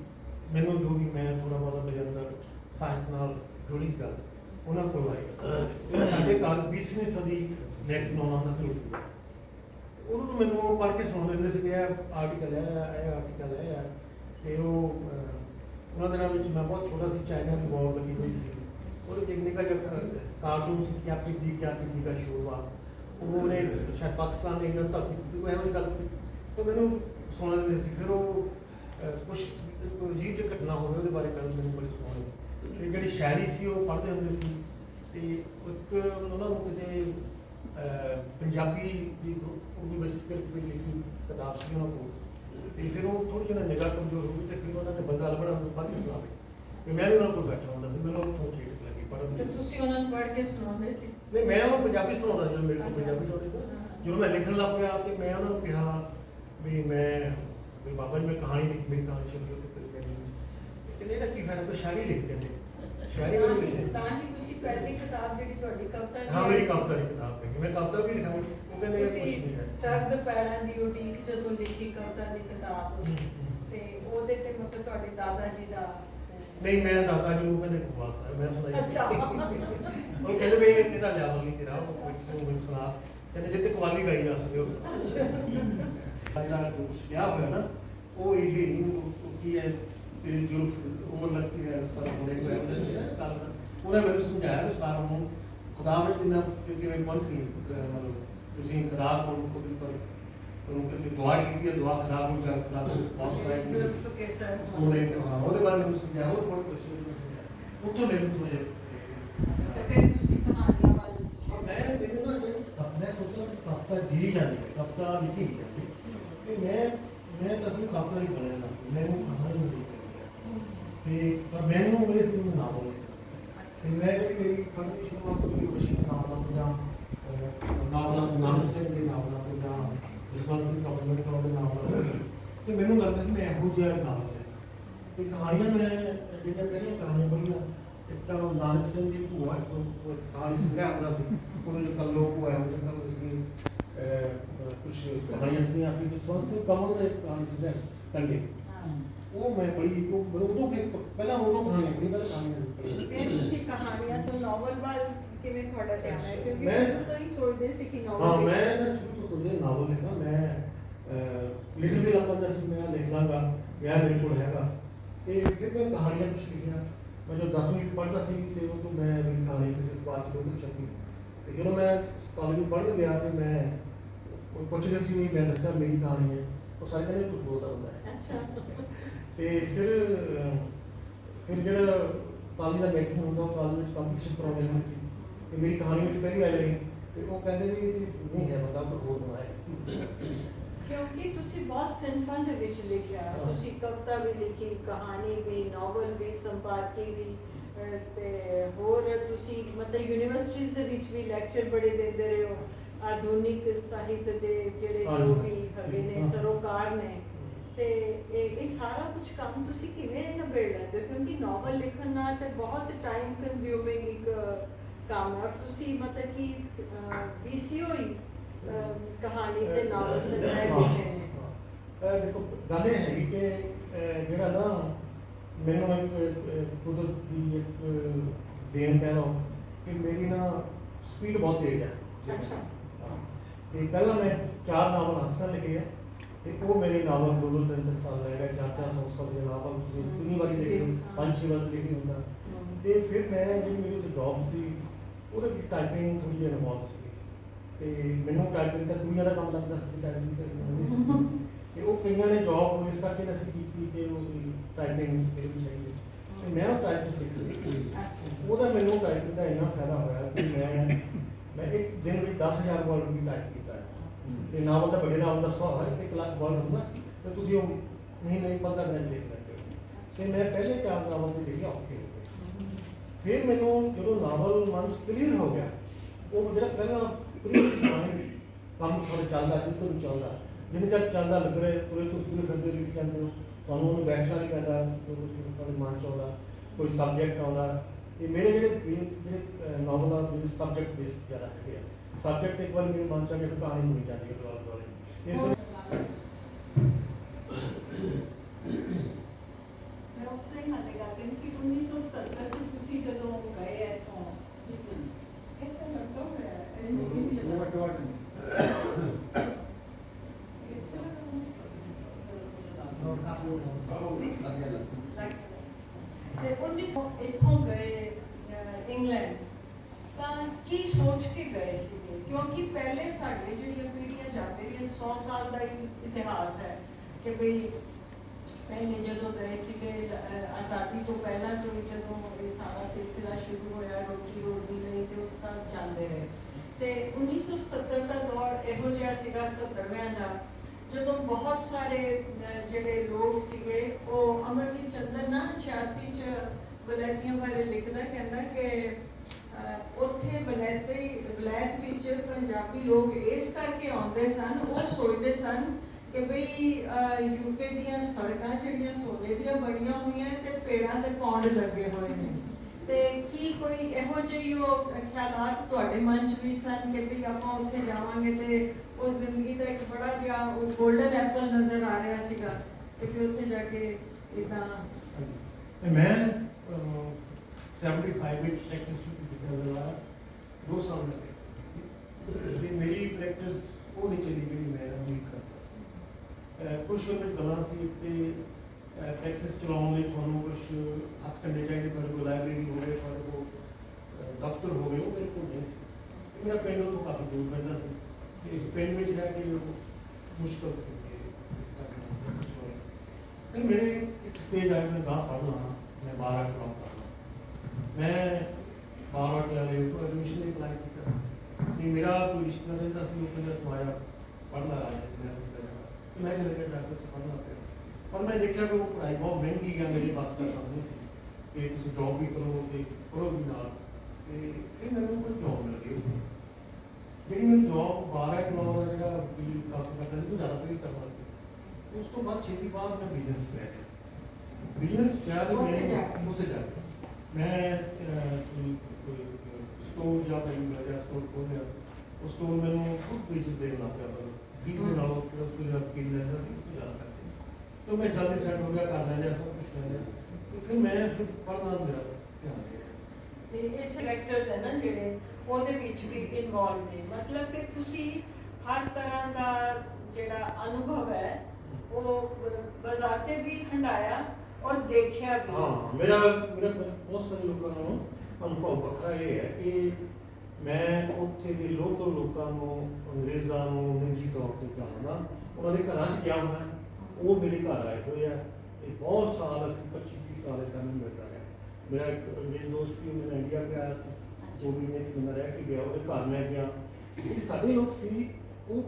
ਮੈਨੂੰ ਜੋ ਵੀ ਮੈਂ ਥੋੜਾ ਬਹੁਤਾ ਮੇਰੇ ਅੰਦਰ ਸਾਹਿਤ ਨਾਲ ਜੁੜੀ ਗੱਲ, ਉਹਨਾਂ ਕੋਲ ਆਈ। ਇਹ ਸਾਡੇ ਘਰ 20ਵੀਂ ਸਦੀ ਨੈਕਸਟ ਨੌਨਾ ਦਾ ਸ਼ੁਰੂ ਕੀਤਾ ਉਹਨਾਂ ਨੂੰ ਮੈਨੂੰ ਉਹ ਪੜ੍ਹ ਕੇ ਸੁਣਾਉਂਦੇ ਹੁੰਦੇ ਸੀ ਕਿ ਇਹ ਆਰਟੀਕਲ ਹੈ, ਇਹ ਆਰਟੀਕਲ ਹੈ। ਇਹ ਹੈ। ਤੇ ਉਹ ਉਹਨਾਂ ਦਿਨਾਂ ਵਿੱਚ ਮੈਂ ਬਹੁਤ ਛੋਟਾ ਸੀ ਚਾਈਨਾ ਦੀ ਵਾਰ ਲੱਗੀ ਹੋਈ ਸੀ। ਉਹਦੇ ਇੱਕ ਨਿੱਕਾ ਜਿਹਾ ਕਾਰਟੂਨ ਸੀ ਕਿਆ ਪਿੱਦੀ ਕਿਆ ਪਿੱਦੀ ਦਾ ਸ਼ੋਰ ਉਹਨੇ ਸ਼ਾਇਦ ਪਾਕਿਸਤਾਨ ਨੇ ਇੰਗਲੈਂਡ ਤੱਕ ਕੀਤੀ ਕੋਈ ਇਹੋ ਜਿਹੀ ਗੱਲ ਸੀ। ਤਾਂ ਮੈਨੂੰ ਸੁਣਨ ਦੇ ਸੀ। ਫਿਰ ਉਹ ਕੁਝ ਅਜੀਬ ਜਿਹੀ ਘਟਨਾ ਹੋਵੇ ਉਹਦੇ ਬਾਰੇ ਗੱਲ ਮੈਨੂੰ ਬੜੀ ਸੁਣਾਉਣੀ ਤੇ ਜਿਹੜੀ ਸ਼ਾਇਰੀ ਸੀ ਉਹ ਪੜ੍ਹਦੇ ਹੁੰਦੇ ਸੀ। ਤੇ ਇੱਕ ਉਹਨਾਂ ਨੂੰ ਕਿਤੇ ਪੰਜਾਬੀ ਦੀ ਉਰਦੂ ਵਿੱਚ ਕੋਈ ਲਿਖੀ ਕਿਤਾਬ ਸੀ ਉਹਨਾਂ ਕੋਲ। ਤੇ ਫਿਰ ਉਹ ਥੋੜੀ ਜਿਹੀ ਨਿਗਾਹ ਕਮਜ਼ੋਰ ਹੋ ਗਈ ਤੇ ਫਿਰ ਉਹਨਾਂ ਨੇ ਬੰਦਾ ਲੱਭਣਾ ਨੂੰ ਪੜ੍ਹ ਕੇ ਸੁਣਾ ਤੇ ਮੈਂ ਵੀ ਉਹਨਾਂ ਕੋਲ ਬੈਠਾ ਹੁੰਦਾ ਸੀ। ਮੈਨੂੰ ਉਹ ਠੀਕ ਲੱਗੀ ਤੇ ਤੁਸੀਂ ਉਹਨਾਂ ਨੂੰ ਪੜ੍ਹ ਕੇ ਸੁਣਾਉਂਦੇ ਸੀ? ਨਹੀਂ ਮੈਂ ਉਹ ਪੰਜਾਬੀ ਸੁਣਾਉਂਦਾ ਜਦੋਂ ਮੇਰੇ ਕੋਲ ਪੰਜਾਬੀ ਚਾਹੁੰਦੇ ਸੀ। ਜਦੋਂ ਮੈਂ ਲਿਖਣ ਲੱਗ ਪਿਆ ਤੇ ਮੈਂ ਉਹਨਾਂ ਨੂੰ ਕਿਹਾ ਵੀ ਮੈਂ ਵੀ ਬਾਬਾ ਜੀ ਮੈਂ ਕਹਾਣੀ ਲਿਖੀ ਮੇਰੀ ਕਹਾਣੀ ਸੁਣਿਓ ਤੇ ਫਿਰ ਮੈਨੂੰ ਕਹਿੰਦੇ ਇਹਦਾ ਕੀ ਫਾਇਦਾ ਕੋਈ ਸ਼ਾਇਰੀ ਲਿਖ ਦਿੰਦੇ। ਸ਼ਾਇਰੀ ਵੀ ਨਹੀਂ ਲਿਖਦੇ ਤਾਂ ਹੀ ਤੁਸੀਂ ਪਹਿਲੀ ਕਿਤਾਬ ਜਿਹੜੀ ਤੁਹਾਡੀ ਕਵਿਤਾ ਦੀ ਹਾਂ ਮੇਰੀ ਕਵਿਤਾ ਦੀ ਕਿਤਾਬ ਹੈ ਮੈਂ ਕਵਿਤਾ ਵੀ ਲਿਖਾਂ ਉਹ ਕਹਿੰਦੇ ਕੁਛ ਨਹੀਂ ਹੈ। ਸਰਦ ਪੈੜਾਂ ਦੀ ਉਡੀਕ ਜਦੋਂ ਲਿਖੀ ਕਵਿਤਾ ਦੀ ਕਿਤਾਬ। ਤੇ ਉਹਦੇ ਤੇ ਮਤਲਬ ਤੁਹਾਡੇ ਦਾਦਾ ਜੀ ਦਾ ਨਹੀਂ ਮੈਂ ਦਾਦਾ ਜੀ ਨੂੰ ਕਹਿੰਦੇ ਬਕਵਾਸ ਹੈ ਮੈਂ ਸੁਣਾਈ ਸੀ। ਅੱਛਾ। ਉਹ ਕਹਿੰਦੇ ਵੀ ਇਹ ਕਿਹਦਾ ਲੈਵਲ ਨਹੀਂ ਤੇਰਾ ਉਹ ਕੋਈ ਤੂੰ ਮੈਨੂੰ ਸੁਣਾ ਕਹਿੰਦੇ ਜਿੱਤੇ ਕਵਾਲੀ ਗਾਈ ਜਾ ਸਕਦੇ ਹੋ ਜਿਹੜਾ ਕੁਛ ਕਿਹਾ ਹੋਇਆ ਨਾ ਉਹ ਇਹ ਨਹੀਂ ਉਹ ਉਹ ਕੀ ਹੈ ਤੇਰੀ ਜੁਲਫ ਉਮਰ ਲੱਗਦੀ ਹੈ ਸਰ ਹੋਣੇ ਕੋਈ ਐਵਿਡੈਂਸ ਹੈ ਕੱਲ ਉਹਨੇ ਮੈਨੂੰ ਸਮਝਾਇਆ ਕਿ ਸਾਰਾ ਨੂੰ ਖੁਦਾ ਵਿੱਚ ਕਿੰਨਾ ਕਿ- ਕਿਵੇਂ ਪਹੁੰਚ ਗਈ ਅਹ ਮਤਲਬ ਤੁਸੀਂ ਖੁਦਾ ਕੋਲ ਕੋਈ ਪਰ ਉਹਨੂੰ ਕਿਸੇ ਦੁਆ ਕੀਤੀ ਹੈ ਦੁਆ ਖੁਦਾ ਕੋਲ ਜਾ ਰਿਹਾ ਹੈ ਕੇ ਸਰ ਉਹਨੇ ਹਾਂ ਉਹਦੇ ਬਾਰੇ ਮੈਨੂੰ ਸਮਝਾਇਆ ਉਹ ਥੋੜਾ ਕੁਝ ਮੈਨੂੰ ਸਮਝਾਇਆ। ਉੱਥੋਂ ਮੈਨੂੰ ਥੋੜਾ ਤੇ ਫਿਰ ਤੁਸੀਂ ਕਹਾਣੀਆਂ ਵੱਲ ਮੈਂ ਮੈਨੂੰ ਨਾ ਇਹ- ਮੈਂ ਸੋਚਦਾ ਕਿ ਕਪਤਾ ਜੀ ਜਾਂਦੀ ਹੈ ਕਪਤਾ ਲਿਖੀ ਨਹੀਂ ਜਾਂਦੀ। ਤੇ ਮੈਂ ਮੈਂ ਤਾਂ ਅਸਲੀ ਕਪਤਾ ਹੀ ਬਣਿਆ ਨਾ ਸੀ ਮੈਨੂੰ ਕਹਾਣੀ ਨਹੀਂ ਤੇ ਪਰ ਮੈਨੂੰ ਇਹ ਸੀ ਮੈਨੂੰ ਨਾਮ ਬੋਲੇ। ਤੇ ਮੈਂ ਜਿਹੜੀ ਮੇਰੀ ਪੜ੍ਹਨੀ ਸ਼ੁਰੂਆਤ ਹੋਈ ਵਸ਼ੀ ਨਾਵਲਾਂ ਤੋਂ ਜਾਂ ਅਹ, ਨਾਵਲਾਂ ਨਾਮ ਸਿੰਘ ਦੇ ਨਾਵਲਾਂ ਤੋਂ ਜਸਵੰਤ ਸਿੰਘ ਕਪੂਰ ਕੌਰ ਦੇ ਨਾਵਲਾਂ ਤੋਂ ਤੇ ਮੈਨੂੰ ਲੱਗਦਾ ਸੀ ਮੈਂ ਇਹੋ ਜਿਹਾ ਨਾਵਲ ਲਿਖਾਂ ਤੇ ਕਹਾਣੀਆਂ ਮੈਂ ਜਿਹੜੀਆਂ ਪਹਿਲੀਆਂ ਕਹਾਣੀਆਂ ਪੜ੍ਹੀਆਂ ਇੱਕ ਤਾਂ ਉਹ ਨਾਨਕ ਸਿੰਘ ਦੀ ਭੂਆ ਇੱਕ ਉਹ ਕਹਾਣੀ ਸੰਗ੍ਰਹਿ ਆਉਂਦਾ ਸੀ। ਉਹਨੂੰ ਜੋ ਕੱਲੋ ਭੂਆ ਉਹ ਜਿਹੜਾ ਸੀ ਕੁਝ ਕਹਾਣੀਆਂ ਸੀ ਆਪਣੀ ਜਸਵੰਤ ਸਿੰਘ ਕਮਲ ਦੇ ਕਹਾਣੀ ਸੰਗ੍ਰਹਿ ਕੰਡੇ ਉਹ ਮੈਂ ਪੜ੍ਹੀ ਉਹ ਉਦੋਂ ਪਹਿਲਾਂ ਉਦੋਂ ਕਹਾਣੀਆਂ ਪੜ੍ਹੀ ਪਹਿਲਾਂ ਕਹਾਣੀਆਂ ਨਹੀਂ ਪੜ੍ਹੀ ਫਿਰ ਤੁਸੀਂ ਕਹਾਣੀਆਂ ਤੋਂ ਨਾਵਲ ਵੱਲ ਕਿਵੇਂ ਤੁਹਾਡਾ ਧਿਆਨ ਹੈ? ਕਿਉਂਕਿ ਮੈਂ- ਸ਼ੁਰੂ ਤੋਂ ਹੀ ਸੋਚਦੇ ਸੀ ਕਿ ਨਾਵਲ ਹਾਂ ਮੈਂ ਨਾ ਤੋਂ ਸੋਚਿਆ ਨਾਵਲ ਲਿਖਾਂ ਮੈਂ ਅਹ, ਲਿਖਣ ਵੀ ਲੱਗ ਸੀ ਮੈਂ ਲਿਖ ਲਾਂਗਾ ਯਾਰ ਮੇਰੇ ਕੋਲ ਹੈਗਾ। ਤੇ ਫਿਰ ਮੈਂ ਕਹਾਣੀਆਂ ਕੁਛ ਲਿਖੀਆਂ। ਮੈਂ ਜਦੋਂ 10ਵੀਂ ਚ ਪੜ੍ਹਦਾ ਸੀ ਤੇ ਉਹ ਤੋਂ ਮੈਂ ਵੀ ਕਹਾਣੀ ਕਿਸੇ ਬਾਤ ਚ ਕੋਈ ਛਪੀ। ਤੇ ਜਦੋਂ ਮੈਂ ਕਾਲਜ ਵਿੱਚ ਪੜ੍ਹਨ ਗਿਆ ਤੇ ਮੈਂ ਉਹ ਪੁੱਛਦੇ ਸੀ ਵੀ ਮੈਂ ਦੱਸਿਆ ਮੇਰੀ ਕਹਾਣੀ ਹੈ। ਉਹ ਸਾਰੇ ਕਹਿੰਦੇ ਝੂਠ ਬੋਲਦਾ ਹੁੰਦਾ ਹੈ। ਅੱਛਾ। ਤੇ ਫਿਰ ਫਿਰ ਜਿਹੜਾ ਕਾਲਜ ਦਾ ਮੈਗਜ਼ੀਨ ਹੁੰਦਾ ਉਹ ਕਾਲਜ ਵਿੱਚ ਕੰਪੀਟੀਸ਼ਨ ਹੁੰਦੇ ਸੀ। ਤੇ ਮੇਰੀ ਕਹਾਣੀ ਵਿੱਚ ਪਹਿਲੀ ਆਈ। ਰਹੀ ਤੇ ਉਹ ਕਹਿੰਦੇ ਵੀ ਇਹ ਨਹੀਂ ਹੈ ਬੰਦਾ ਪਰ ਹੋਰ ਬਣਾਇਆ ਕਿਉਂਕਿ ਤੁਸੀਂ ਬਹੁਤ ਸਿਨਫਾਂ ਦੇ ਵਿੱਚ ਲਿਖਿਆ ਹਾਂ। ਤੁਸੀਂ ਕਵਿਤਾ ਵੀ ਲਿਖੀ ਕਹਾਣੀ ਵੀ ਨਾਵਲ ਵੀ ਸੰਪਾਦਕੀ ਵੀ ਤੇ ਹੋਰ ਤੁਸੀਂ ਮਤਲਬ ਯੂਨੀਵਰਸਿਟੀਜ਼ ਦੇ ਵਿੱਚ ਵੀ ਲੈਕਚਰ ਬੜੇ ਦਿੰਦੇ ਰਹੇ ਹੋ ਆਧੁਨਿਕ ਸਾਹਿਤ ਦੇ ਜਿਹੜੇ ਜੋ। ਵੀ ਹੈਗੇ ਨੇ ਹਾਂ। ਸਰੋਕਾਰ ਨੇ ਤੇ ਇਹ ਸਾਰਾ ਕੁਝ ਕੰਮ ਤੁਸੀਂ ਕਿਵੇਂ ਨਿਬੇੜ ਲੈਂਦੇ ਹੋ ਕਿਉਂਕਿ ਨਾਵਲ ਲਿਖਣ ਨਾਲ ਤੇ ਬਹੁਤ ਟਾਈਮ ਕੰਜ਼ਿਊਮਿੰਗ ਇੱਕ ਕੰਮ ਹੈ ਔਰ ਤੁਸੀਂ ਮਤਲਬ ਕਿ ਬੀਸੀਓ ਹੀ ਅਹ, ਕਹਾਣੀ ਤੇ ਨਾਵਲ ਸੰਗ੍ਰਹਿ ਲਿਖੇ ਨੇ। ਇਹ ਦੇਖੋ ਗੱਲ ਇਹ ਹੈਗੀ ਕਿ ਅਹ, ਜਿਹੜਾ ਨਾ ਮੈਨੂੰ ਇੱਕ ਅਹ, ਕੁਦਰਤ ਦੀ ਇੱਕ ਅਹ, ਦੇਣ ਕਹਿ ਲਓ ਕਿ ਮੇਰੀ ਨਾ ਸਪੀਡ ਬਹੁਤ ਤੇਜ਼ ਹੈ। ਅੱਛਾ। ਹਾਂ। ਤੇ ਪਹਿਲਾਂ ਮੈਂ ਚਾਰ ਨਾਵਲ ਹੱਥ ਨਾਲ ਲਿਖੇ ਆ ਤੇ ਉਹ ਮੇਰੇ ਨਾਵਲ ਦੋ ਦੋ ਤਿੰਨ ਤਿੰਨ ਸਾਲ ਲੈ ਗਏ ਚਾਰ ਚਾਰ ਸੌ ਸੌ ਦੇ ਨਾਵਲ ਤੁਸੀਂ ਕਿੰਨੀ ਵਾਰੀ ਲਿਖੇ ਹੋ? ਪੰਜ ਛੇ ਵਾਰ ਲਿਖੇ ਹੁੰਦਾ ਤੇ ਫਿਰ ਮੈਂ ਜਿਹੜੀ ਮੇਰੀ ਜੌਬ ਸੀ ਉਹਦੇ ਵਿੱਚ ਟਾਈਪਿੰਗ ਥੋੜੀ ਜਿਹੀ ਇਨਵੋਲਵ ਸੀ। ਤੇ ਮੈਨੂੰ ਟਾਈਪਿੰਗ ਦਾ ਦੁਨੀਆ ਦਾ ਕੰਮ ਲੱਗਦਾ ਸੀ ਟਾਈਪਿੰਗ ਕਰਨੀ ਨਹੀਂ ਸੀ। ਤੇ ਉਹ ਕਈਆਂ ਨੇ ਜੌਬ ਇਸ ਕਰਕੇ ਨਹੀਂ ਕੀਤੀ ਕਿ ਉਹ ਟਾਈਪਿੰਗ ਜਿਹੜੀ ਚਾਹੀਦੀ ਤੇ ਮੈਂ ਉਹ ਟਾਈਪਿੰਗ ਸਿੱਖ ਲਈ ਉਹਦਾ ਮੈਨੂੰ ਟਾਈਪਿੰਗ ਦਾ ਇੰਨਾ ਫਾਇਦਾ ਹੋਇਆ ਕਿ ਮੈਂ ਮੈਂ ਇੱਕ ਦਿਨ ਵਿੱਚ 10000 ਵਰਡ ਵੀ ਟਾਈਪ ਕੀਤਾ ਹੈ। ਤੇ ਨਾਵਲ ਦਾ ਵੱਡੇ ਨਾਵਲ ਦਾ 100 ਹਰ ਇੱਕ ਲੱਖ ਵਰਡ ਹੁੰਦਾ ਤੇ ਤੁਸੀਂ ਉਹ ਮਹੀਨੇ 15 ਦਿਨ ਲਿਖ ਲੈਂਦੇ ਹੋ। ਤੇ ਮੈਂ ਪਹਿਲੇ ਚਾਰ ਨਾਵਲ ਦੇ ਲਿਖੇ ਔਖੇ। ਹੋ ਫਿਰ ਮੈਨੂੰ ਜਦੋਂ ਨਾਵਲ ਮਨ ਕਲੀਅਰ ਹੋ ਗਿਆ, ਉਹ ਜਿਹੜਾ ਪਹਿਲਾਂ ਪ੍ਰੀ ਕੰਮ ਥੋੜਾ ਚੱਲਦਾ ਜਿੱਦੋਂ ਵੀ ਚੱਲਦਾ ਜਿੰਨੇ ਚਿਰ ਚੱਲਦਾ ਲੱਗ ਰਿਹਾ ਪੂਰੇ ਤੋਂ ਪੂਰੇ ਕਰਦੇ ਲਿਖ ਜਾਂਦੇ ਹੋ, ਤੁਹਾਨੂੰ ਉਹਨੂੰ ਬੈਠਣਾ ਨਹੀਂ ਪੈਂਦਾ ਤੁਹਾਡੇ ਮਨ ਚ ਆਉਂਦਾ, ਕੋਈ ਸਬਜੈਕਟ ਆਉਂਦਾ। ਤੇ ਮੇਰੇ ਜਿਹੜੇ ਜਿਹੜੇ ਨਾਵਲ ਆ, ਮੇਰੇ ਸਬਜੈਕਟ ਬੇਸ ਜ਼ਿਆਦਾ ਹੈਗੇ ਆ। ਸਬਜੈਕਟ ਇੱਕ ਵਾਰ ਮੇਰੇ ਮਨ ਚ ਆ ਗਿਆ ਕਹਾਣੀ ਬਣੀ ਜਾਂਦੀ ਹੈ ਦੁਆਲੇ ਦੁਆਲੇ ਇਸ ਮੈਂ ਉਸ ਤਰ੍ਹਾਂ ਹੀ ਹਾਲੇ ਗੱਲ ਕਰੀ ਕਿ 1977 ਚ ਤੁਸੀਂ ਜਦੋਂ ਗਏ ਇੱਥੋਂ ਇਹ ਤਾਂ ਲੱਗਦਾ ਹੋਇਆ ਇਹ ਨਹੀਂ ਉਹ ਵਟਵਟ ਲੱਗੇ ਲੱਗੇ ਤੇ 1900 ਇੱਥੋਂ ਗਏ ਅਹ, ਇੰਗਲੈਂਡ ਤਾਂ ਕੀ ਸੋਚ ਕੇ ਗਏ ਸੀਗੇ? ਕਿਉਂਕਿ ਪਹਿਲੇ ਸਾਡੇ ਜਿਹੜੀਆਂ ਪੀੜ੍ਹੀਆਂ ਜਾਂਦੇ ਰਹੀਆਂ 100 ਸਾਲ ਦਾ ਇਤਿਹਾਸ ਹੈ ਕਿ ਭਈ ਪਹਿਲੇ ਜਦੋਂ ਗਏ ਸੀਗੇ ਆਜ਼ਾਦੀ ਤੋਂ ਪਹਿਲਾਂ ਤੋਂ ਹੀ ਜਦੋਂ ਇਹ ਸਾਰਾ ਸਿਲਸਿਲਾ ਸ਼ੁਰੂ ਹੋਇਆ ਰੋਟੀ ਰੋਜ਼ੀ ਲਈ ਤੇ ਉਸ ਤੱਕ ਜਾਂਦੇ ਰਹੇ। ਤੇ 1970 ਦਾ ਦੌਰ ਇਹੋ ਜਿਹਾ ਸੀਗਾ 70ਵਿਆਂ ਦਾ ਜਦੋਂ ਬਹੁਤ ਸਾਰੇ ਜਿਹੜੇ ਲੋਕ ਸੀਗੇ ਉਹ ਅਮਰਜੀਤ ਚੰਦਰ ਨਾ 86 ਚ ਬਲੈਤੀਆਂ ਬਾਰੇ ਲਿਖਦਾ ਕਹਿੰਦਾ ਕਿ ਅਹ, ਉੱਥੇ ਬਲੈਤੀ ਬਲੈਤ ਵਿੱਚ ਪੰਜਾਬੀ ਲੋਕ ਇਸ ਕਰਕੇ ਆਉਂਦੇ ਸਨ ਉਹ ਸੋਚਦੇ ਸਨ ਕਿ ਭਈ ਯੂਕੇ ਦੀਆਂ ਸੜਕਾਂ ਜਿਹੜੀਆਂ ਸੋਨੇ ਦੀਆਂ ਬਣੀਆਂ ਹੋਈਆਂ ਤੇ ਪੇੜਾਂ ਦੇ ਪੌਂਡ ਲੱਗੇ ਹੋਏ ਨੇ। ਤੇ ਕੀ ਕੋਈ ਇਹੋ ਜਿਹੀ ਉਹ ਖਿਆਲਾਤ ਤੁਹਾਡੇ ਮਨ 'ਚ ਵੀ ਸਨ ਕਿ ਵੀ ਆਪਾਂ ਉੱਥੇ ਜਾਵਾਂਗੇ ਤੇ ਉਹ ਜ਼ਿੰਦਗੀ ਦਾ ਇੱਕ ਬੜਾ ਜਿਹਾ ਉਹ 골ਡਨ ਐਪਲ ਨਜ਼ਰ ਆ ਰਿਹਾ ਸੀਗਾ ਕਿ ਵੀ ਉੱਥੇ ਜਾ ਕੇ ਇਦਾਂ ਤੇ ਮੈਂ ਅਹ, 75 ਵਿੱਚ ਪ੍ਰੈਕਟਿਸ ਕੀਤੀ ਕਿਸੇ ਦਾ ਦੋ ਸਾਲ ਲੱਗੇ ਤੇ ਮੇਰੀ ਪ੍ਰੈਕਟਿਸ ਉਹ ਨਹੀਂ ਚਲੀ ਜਿਹੜੀ ਮੈਂ ਉਮੀਦ ਕਰਦਾ ਸੀ ਅਹ, ਕੁਛ ਗੱਲਾਂ ਸੀ ਤੇ ਪ੍ਰੈਕਟਿਸ ਚਲਾਉਣ ਲਈ ਤੁਹਾਨੂੰ ਕੁਝ ਹੱਥ ਕੰਡੇ ਚਾਹੀਦੇ ਤੁਹਾਡੇ ਕੋਲ ਲਾਇਬ੍ਰੇਰੀ ਹੋਵੇ ਤੁਹਾਡੇ ਕੋਲ ਦਫ਼ਤਰ ਹੋਵੇ ਉਹ ਮੇਰੇ ਕੋਲ ਨਹੀਂ ਸੀ ਤੇ ਮੇਰਾ ਪਿੰਡ ਤੋਂ ਕਾਫੀ ਦੂਰ ਪੈਂਦਾ ਸੀ ਤੇ ਪਿੰਡ ਵਿੱਚ ਰਹਿ ਕੇ ਮੁਸ਼ਕਲ ਸੀ ਫਿਰ ਮੇਰੇ ਇੱਕ ਸਟੇਜ ਆਇਆ ਮੈਂ ਗਾਂ ਪੜ੍ਹਨਾ ਮੈਂ 12 ਕਲਾਸ ਪੜ੍ਹਨਾ ਮੈਂ 12 ਕਲਾਸ ਦੇ ਉੱਪਰ ਐਡਮਿਸ਼ਨ ਲਈ ਅਪਲਾਈ ਕੀਤਾ ਤੇ ਮੇਰਾ ਕੋਈ ਰਿਸ਼ਤਾ ਰਹਿੰਦਾ ਸੀ ਉਹ ਕਹਿੰਦਾ ਤੂੰ ਆਇਆ ਪੜ੍ਹ ਲਾ ਆ ਮੈਂ ਤੇ ਮੈਂ ਕਿਹਾ ਜਾ ਕੇ ਪੜ੍ਹਨਾ ਪਿਆ ਪਰ ਮੈਂ ਦੇਖਿਆ ਕਿ ਉਹ ਪੜ੍ਹਾਈ ਬਹੁਤ ਮਹਿੰਗੀ ਹੈ ਮੇਰੇ ਪਾਸ ਦਾ ਕੰਮ ਨਹੀਂ ਸੀ ਕਿ ਤੁਸੀਂ ਜੌਬ ਵੀ ਕਰੋ ਤੇ ਪੜ੍ਹੋ ਵੀ ਨਾਲ ਤੇ ਫਿਰ ਮੈਨੂੰ ਕੋਈ ਜੌਬ ਮਿਲ ਗਈ ਉੱਥੇ ਜਿਹੜੀ ਮੈਂ ਜੌਬ 12 ਕਲਾਸ ਦਾ ਜਿਹੜਾ ਵੀ ਕੰਮ ਕਰਦਾ ਸੀ ਉਹ ਜ਼ਿਆਦਾ ਕੋਈ ਕਰਨਾ ਸੀ ਉਸ ਤੋਂ ਬਾਅਦ ਛੇਤੀ ਬਾਅਦ ਮੈਂ ਬਿਜ਼ਨਸ ਪੈ ਗਿਆ ਬਿਜ਼ਨਸ ਪਿਆ ਤੇ ਉੱਥੇ ਮੈਂ ਜਾ ਕੇ। ਉੱਥੇ ਜਾ ਕੇ ਮੈਂ ਅਹ, ਕੋਈ ਕੋਈ ਸਟੋਰ ਜਾਂ ਮੈਨੂੰ ਮਿਲ ਗਿਆ ਸਟੋਰ ਖੋਲ੍ਹਿਆ ਉਹ ਸਟੋਰ ਮੈਨੂੰ ਖੁਦ ਦੇਣ ਲੱਗ ਪਿਆ ਦੇ ਨਾਲੋਂ ਫਿਰ ਉਸ ਤੋਂ ਜ਼ਿਆਦਾ ਕੀ ਲੈਂਦਾ ਸੀ ਉਸ ਤੋਂ ਜ਼ਿਆਦਾ ਪੈਸੇ। ਤਾਂ ਮੈਂ ਜਲਦੀ ਸੈੱਟ ਹੋ ਗਿਆ ਕਰ ਲਿਆ ਸਭ ਕੁਝ ਲੈ ਲਿਆ। ਤੇ ਫਿਰ ਮੈਂ ਫਿਰ ਪੜ੍ਹਨਾ ਮੇਰਾ ਧਿਆਨ ਗਿਆ ਤੇ ਇਸ ਕਰੈਕਟਰਸ ਹੈ ਨਾ ਜਿਹੜੇ ਉਹਦੇ ਵਿੱਚ ਵੀ ਇਨਵੋਲਵ ਨੇ। ਮਤਲਬ ਕਿ ਤੁਸੀਂ ਹਰ ਤਰ੍ਹਾਂ ਦਾ ਜਿਹੜਾ ਅਨੁਭਵ ਹੈ ਉਹ ਬਜ਼ਾਤੇ ਵੀ ਹੰਡਾਇਆ ਔਰ ਦੇਖਿਆ ਵੀ। ਹਾਂ ਮੇਰਾ ਮੇਰਾ ਬਹੁਤ ਸਾਰੇ ਲੋਕਾਂ ਨੂੰ ਅਨੁਭਵ ਵੱਖਰਾ ਇਹ ਹੈ ਕਿ ਮੈਂ ਉੱਥੇ ਦੇ ਲੋਕਲ ਲੋਕਾਂ ਨੂੰ ਅੰਗਰੇਜ਼ਾਂ ਨੂੰ ਨਿੱਜੀ ਤੌਰ ਤੇ ਜਾਣਦਾ। ਉਹਨਾਂ ਦੇ ਘਰਾਂ 'ਚ ਗਿਆ ਹੋਇਆ? ਉਹ ਮੇਰੇ ਘਰ ਆਏ ਹੋਏ ਆ। ਇਹ ਬਹੁਤ ਸਾਲ ਅਸੀਂ 25 30 ਸਾਲ ਤੱਕ ਮਿਲਦਾ ਰਿਹਾ। ਮੇਰਾ ਇੱਕ ਅੰਗਰੇਜ਼ ਦੋਸਤ ਸੀ ਉਹ ਇੰਡੀਆ ਗਿਆ ਸੀ। ਉਹ ਵੀ ਨੇ ਮੈਂ ਰਹਿ ਕੇ ਗਿਆ ਉਹਦੇ ਘਰ ਮੈਂ ਗਿਆ। ਜਿਹੜੇ ਸਾਡੇ ਲੋਕ ਸੀ ਉਹ